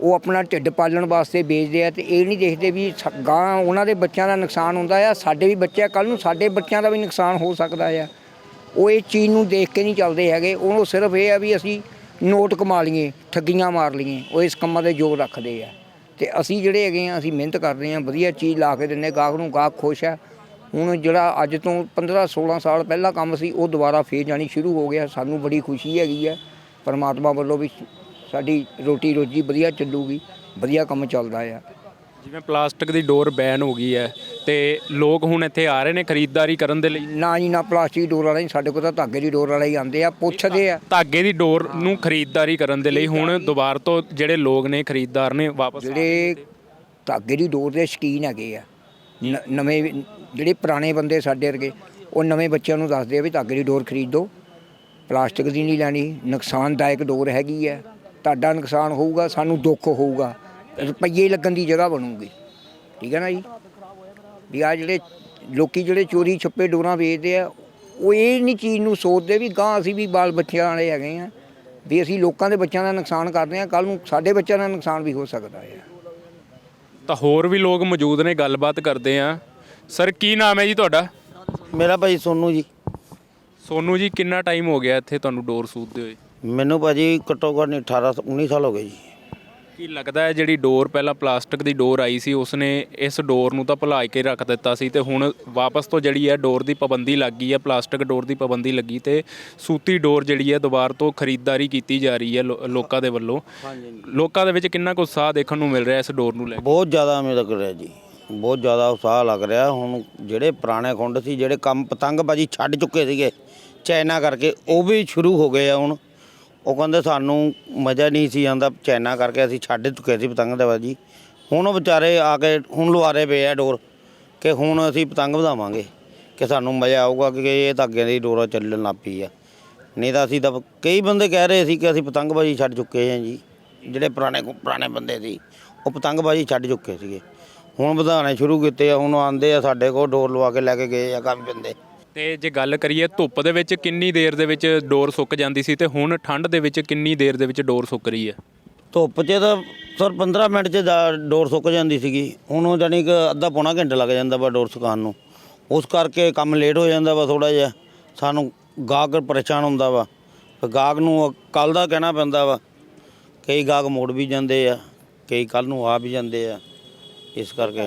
B: ਉਹ ਆਪਣਾ ਢਿੱਡ ਪਾਲਣ ਵਾਸਤੇ ਵੇਚਦੇ ਆ ਤੇ ਇਹ ਨਹੀਂ ਦੇਖਦੇ ਵੀ ਗਾਂ ਉਹਨਾਂ ਦੇ ਬੱਚਿਆਂ ਦਾ ਨੁਕਸਾਨ ਹੁੰਦਾ ਆ ਸਾਡੇ ਵੀ ਬੱਚੇ ਕੱਲ ਨੂੰ ਸਾਡੇ ਬੱਚਿਆਂ ਦਾ ਵੀ ਨੁਕਸਾਨ ਹੋ ਸਕਦਾ ਆ। ਉਹ ਇਹ ਚੀਜ਼ ਨੂੰ ਦੇਖ ਕੇ ਨਹੀਂ ਚੱਲਦੇ ਹੈਗੇ। ਉਹਨੂੰ ਸਿਰਫ ਇਹ ਆ ਵੀ ਅਸੀਂ ਨੋਟ ਕਮਾ ਲਈਏ, ਠੱਗੀਆਂ ਮਾਰ ਲਈਏ। ਉਹ ਇਸ ਕੰਮਾਂ ਦੇ ਜ਼ੋਰ ਰੱਖਦੇ ਆ। ਤੇ ਅਸੀਂ ਜਿਹੜੇ ਹੈਗੇ ਆ, ਅਸੀਂ ਮਿਹਨਤ ਕਰਦੇ ਆ, ਵਧੀਆ ਚੀਜ਼ ਲਾ ਕੇ ਦਿੰਦੇ ਗਾਹਕ ਨੂੰ ਗਾਹਕ ਖੁਸ਼ ਆ। ਹੁਣ ਜਿਹੜਾ ਅੱਜ ਤੋਂ 15 16 ਸਾਲ ਪਹਿਲਾਂ ਕੰਮ ਸੀ, ਉਹ ਦੁਬਾਰਾ ਫੇਰ ਜਾਣੀ ਸ਼ੁਰੂ ਹੋ ਗਿਆ। ਸਾਨੂੰ ਬੜੀ ਖੁਸ਼ੀ ਹੈਗੀ ਆ, ਪਰਮਾਤਮਾ ਵੱਲੋਂ ਵੀ ਸਾਡੀ ਰੋਟੀ ਰੋਜੀ ਵਧੀਆ ਚੱਲੂਗੀ, ਵਧੀਆ ਕੰਮ ਚੱਲਦਾ ਆ।
E: ਜਿਵੇਂ ਪਲਾਸਟਿਕ ਦੀ ਡੋਰ ਬੈਨ ਹੋ ਗਈ ਹੈ ਤੇ ਲੋਕ ਹੁਣ ਇੱਥੇ ਆ ਰਹੇ ਨੇ ਖਰੀਦਦਾਰੀ ਕਰਨ ਦੇ ਲਈ?
B: ਨਾ ਜੀ ਨਾ ਪਲਾਸਟਿਕ ਡੋਰ ਵਾਲੇ ਸਾਡੇ ਕੋਲ ਤਾਂ ਧਾਗੇ ਦੀ ਡੋਰ ਵਾਲੇ ਹੀ ਆਉਂਦੇ ਆ ਪੁੱਛਦੇ ਆ।
E: ਧਾਗੇ ਦੀ ਡੋਰ ਨੂੰ ਖਰੀਦਦਾਰੀ ਕਰਨ ਦੇ ਲਈ ਹੁਣ ਦੁਬਾਰਾ ਤੋਂ ਜਿਹੜੇ ਲੋਕ ਨੇ ਖਰੀਦਦਾਰ ਨੇ ਵਾਪਸ
B: ਜਿਹੜੇ ਧਾਗੇ ਦੀ ਡੋਰ ਦੇ ਸ਼ਕੀਨ ਹੈਗੇ ਆ। ਨ- ਨਵੇਂ ਜਿਹੜੇ ਪੁਰਾਣੇ ਬੰਦੇ ਸਾਡੇ ਵਰਗੇ ਉਹ ਨਵੇਂ ਬੱਚਿਆਂ ਨੂੰ ਦੱਸਦੇ ਆ ਵੀ ਧਾਗੇ ਦੀ ਡੋਰ ਖਰੀਦੋ। ਪਲਾਸਟਿਕ ਦੀ ਨਹੀਂ ਲੈਣੀ ਨੁਕਸਾਨਦਾਇਕ ਡੋਰ ਹੈਗੀ ਆ। ਤੁਹਾਡਾ ਨੁਕਸਾਨ ਹੋਊਗਾ ਸਾਨੂੰ ਦੁੱਖ ਹੋਊਗਾ। ਰੁਪਈਏ ਲੱਗਣ ਦੀ ਜਗ੍ਹਾ ਬਣੂਗੀ। ਠੀਕ ਹੈ ਨਾ ਜੀ? ਵੀ ਆ ਜਿਹੜੇ ਲੋਕੀ ਜਿਹੜੇ ਚੋਰੀ ਛੱਪੇ ਡੋਰਾਂ ਵੇਚਦੇ ਆ ਉਹ ਇਹ ਨਹੀਂ ਚੀਜ਼ ਨੂੰ ਸੋਚਦੇ ਵੀ ਗਾਂ ਅਸੀਂ ਵੀ ਬਾਲ ਬੱਚਿਆਂ ਵਾਲੇ ਹੈਗੇ ਆ ਵੀ ਅਸੀਂ ਲੋਕਾਂ ਦੇ ਬੱਚਿਆਂ ਦਾ ਨੁਕਸਾਨ ਕਰਦੇ ਆ ਕੱਲ ਨੂੰ ਸਾਡੇ ਬੱਚਿਆਂ ਦਾ ਨੁਕਸਾਨ ਵੀ ਹੋ ਸਕਦਾ ਹੈ
E: ਤਾਂ ਹੋਰ ਵੀ ਲੋਕ ਮੌਜੂਦ ਨੇ ਗੱਲਬਾਤ ਕਰਦੇ ਆ। ਸਰ ਕੀ ਨਾਮ ਹੈ ਜੀ ਤੁਹਾਡਾ?
C: ਮੇਰਾ ਭਾਈ ਸੋਨੂ ਜੀ।
E: ਸੋਨੂ ਜੀ ਕਿੰਨਾ ਟਾਈਮ ਹੋ ਗਿਆ ਇੱਥੇ ਤੁਹਾਨੂੰ ਡੋਰ ਸੂਦਦੇ ਹੋਏ?
C: ਮੈਨੂੰ ਭਾਜੀ ਘੱਟੋ ਘੱਟ ਨਹੀਂ 18 19 ਸਾਲ ਹੋ ਗਏ ਜੀ।
E: ਕੀ ਲੱਗਦਾ ਹੈ ਜਿਹੜੀ ਡੋਰ ਪਹਿਲਾਂ ਪਲਾਸਟਿਕ ਦੀ ਡੋਰ ਆਈ ਸੀ ਉਸਨੇ ਇਸ ਡੋਰ ਨੂੰ ਤਾਂ ਭੁਲਾ ਕੇ ਰੱਖ ਦਿੱਤਾ ਸੀ ਤੇ ਹੁਣ ਵਾਪਸ ਤੋਂ ਜਿਹੜੀ ਹੈ ਡੋਰ ਦੀ ਪਾਬੰਦੀ ਲੱਗ ਗਈ ਹੈ ਪਲਾਸਟਿਕ ਡੋਰ ਦੀ ਪਾਬੰਦੀ ਲੱਗੀ ਤੇ ਸੂਤੀ ਡੋਰ ਜਿਹੜੀ ਹੈ ਦੁਬਾਰਾ ਤੋਂ ਖਰੀਦਦਾਰੀ ਕੀਤੀ ਜਾ ਰਹੀ ਹੈ ਲੋ- ਲੋਕਾਂ ਦੇ ਵੱਲੋਂ। ਲੋਕਾਂ ਦੇ ਵਿੱਚ ਕਿੰਨਾ ਕੁ ਉਤਸ਼ਾਹ ਦੇਖਣ ਨੂੰ ਮਿਲ ਰਿਹਾ ਇਸ ਡੋਰ ਨੂੰ ਲੈ ਕੇ?
C: ਬਹੁਤ ਜ਼ਿਆਦਾ ਮੇਰੇ ਲੱਗ ਰਿਹਾ ਜੀ। ਬਹੁਤ ਜ਼ਿਆਦਾ ਉਤਸ਼ਾਹ ਲੱਗ ਰਿਹਾ। ਹੁਣ ਜਿਹੜੇ ਪੁਰਾਣੇ ਖੁੰਡ ਸੀ ਜਿਹੜੇ ਕੰਮ ਪਤੰਗਬਾਜ਼ੀ ਛੱਡ ਚੁੱਕੇ ਸੀਗੇ ਚਾਈਨਾ ਕਰਕੇ ਉਹ ਵੀ ਸ਼ੁਰੂ ਹੋ ਗਏ ਆ ਹੁਣ। ਉਹ ਕਹਿੰਦੇ ਸਾਨੂੰ ਮਜ਼ਾ ਨਹੀਂ ਸੀ ਆਉਂਦਾ, ਚੈਨਾ ਕਰਕੇ ਅਸੀਂ ਛੱਡ ਚੁੱਕੇ ਸੀ ਪਤੰਗ ਪਤੰਗਬਾਜ਼ੀ। ਹੁਣ ਉਹ ਵਿਚਾਰੇ ਆ ਕੇ ਹੁਣ ਲੁਆਰੇ ਪਏ ਆ ਡੋਰ ਕਿ ਹੁਣ ਅਸੀਂ ਪਤੰਗ ਵਧਾਵਾਂਗੇ, ਕਿ ਸਾਨੂੰ ਮਜ਼ਾ ਆਊਗਾ ਕਿ ਇਹ ਤਾਂ ਅੱਗੇ ਦੀ ਡੋਰਾ ਚੱਲਣ ਲੱਗ ਪਈ ਆ। ਨਹੀਂ ਤਾਂ ਅਸੀਂ ਤਾਂ ਕਈ ਬੰਦੇ ਕਹਿ ਰਹੇ ਸੀ ਕਿ ਅਸੀਂ ਪਤੰਗਬਾਜ਼ੀ ਛੱਡ ਚੁੱਕੇ ਹਾਂ ਜੀ, ਜਿਹੜੇ ਪੁਰਾਣੇ ਪੁਰਾਣੇ ਬੰਦੇ ਸੀ, ਉਹ ਪਤੰਗਬਾਜ਼ੀ ਛੱਡ ਚੁੱਕੇ ਸੀਗੇ। ਹੁਣ ਵਧਾਉਣੇ ਸ਼ੁਰੂ ਕੀਤੇ ਆ, ਹੁਣ ਆਉਂਦੇ ਆ ਸਾਡੇ ਕੋਲ ਡੋਰ ਲਵਾ ਕੇ ਲੈ ਕੇ ਗਏ ਆ ਕਾਫੀ ਬੰਦੇ।
E: ਤੇ ਜੇ ਗੱਲ ਕਰੀਏ ਧੁੱਪ ਦੇ ਵਿੱਚ ਕਿੰਨੀ ਦੇਰ ਦੇ ਵਿੱਚ ਡੋਰ ਸੁੱਕ ਜਾਂਦੀ ਸੀ ਤੇ ਹੁਣ ਠੰਡ ਦੇ ਵਿੱਚ ਕਿੰਨੀ ਦੇਰ ਦੇ ਵਿੱਚ ਡੋਰ ਸੁੱਕ ਰਹੀ ਹੈ?
C: ਧੁੱਪ 'ਚ ਤਾਂ ਸਰ 15 ਮਿੰਟ 'ਚ ਦਾ- ਡੋਰ ਸੁੱਕ ਜਾਂਦੀ ਸੀਗੀ। ਹੁਣ ਉਹ ਜਾਨੀ ਕਿ ਅੱਧਾ ਪੌਣਾ ਘੰਟਾ ਲੱਗ ਜਾਂਦਾ ਵਾ ਡੋਰ ਸੁਕਾਉਣ ਨੂੰ। ਉਸ ਕਰਕੇ ਕੰਮ ਲੇਟ ਹੋ ਜਾਂਦਾ ਵਾ ਥੋੜਾ ਜਿਹਾ। ਸਾਨੂੰ ਗਾਹਕ ਪਰੇਸ਼ਾਨ ਹੁੰਦਾ ਵਾ। ਫਿਰ ਗਾਹਕ ਨੂੰ ਕੱਲ ਦਾ ਕਹਿਣਾ ਪੈਂਦਾ ਵਾ। ਕਈ ਗਾਹਕ ਮੋੜ ਵੀ ਜਾਂਦੇ ਆ, ਕਈ ਕੱਲ ਨੂੰ ਆ ਵੀ ਜਾਂਦੇ ਆ। ਇਸ ਕਰਕੇ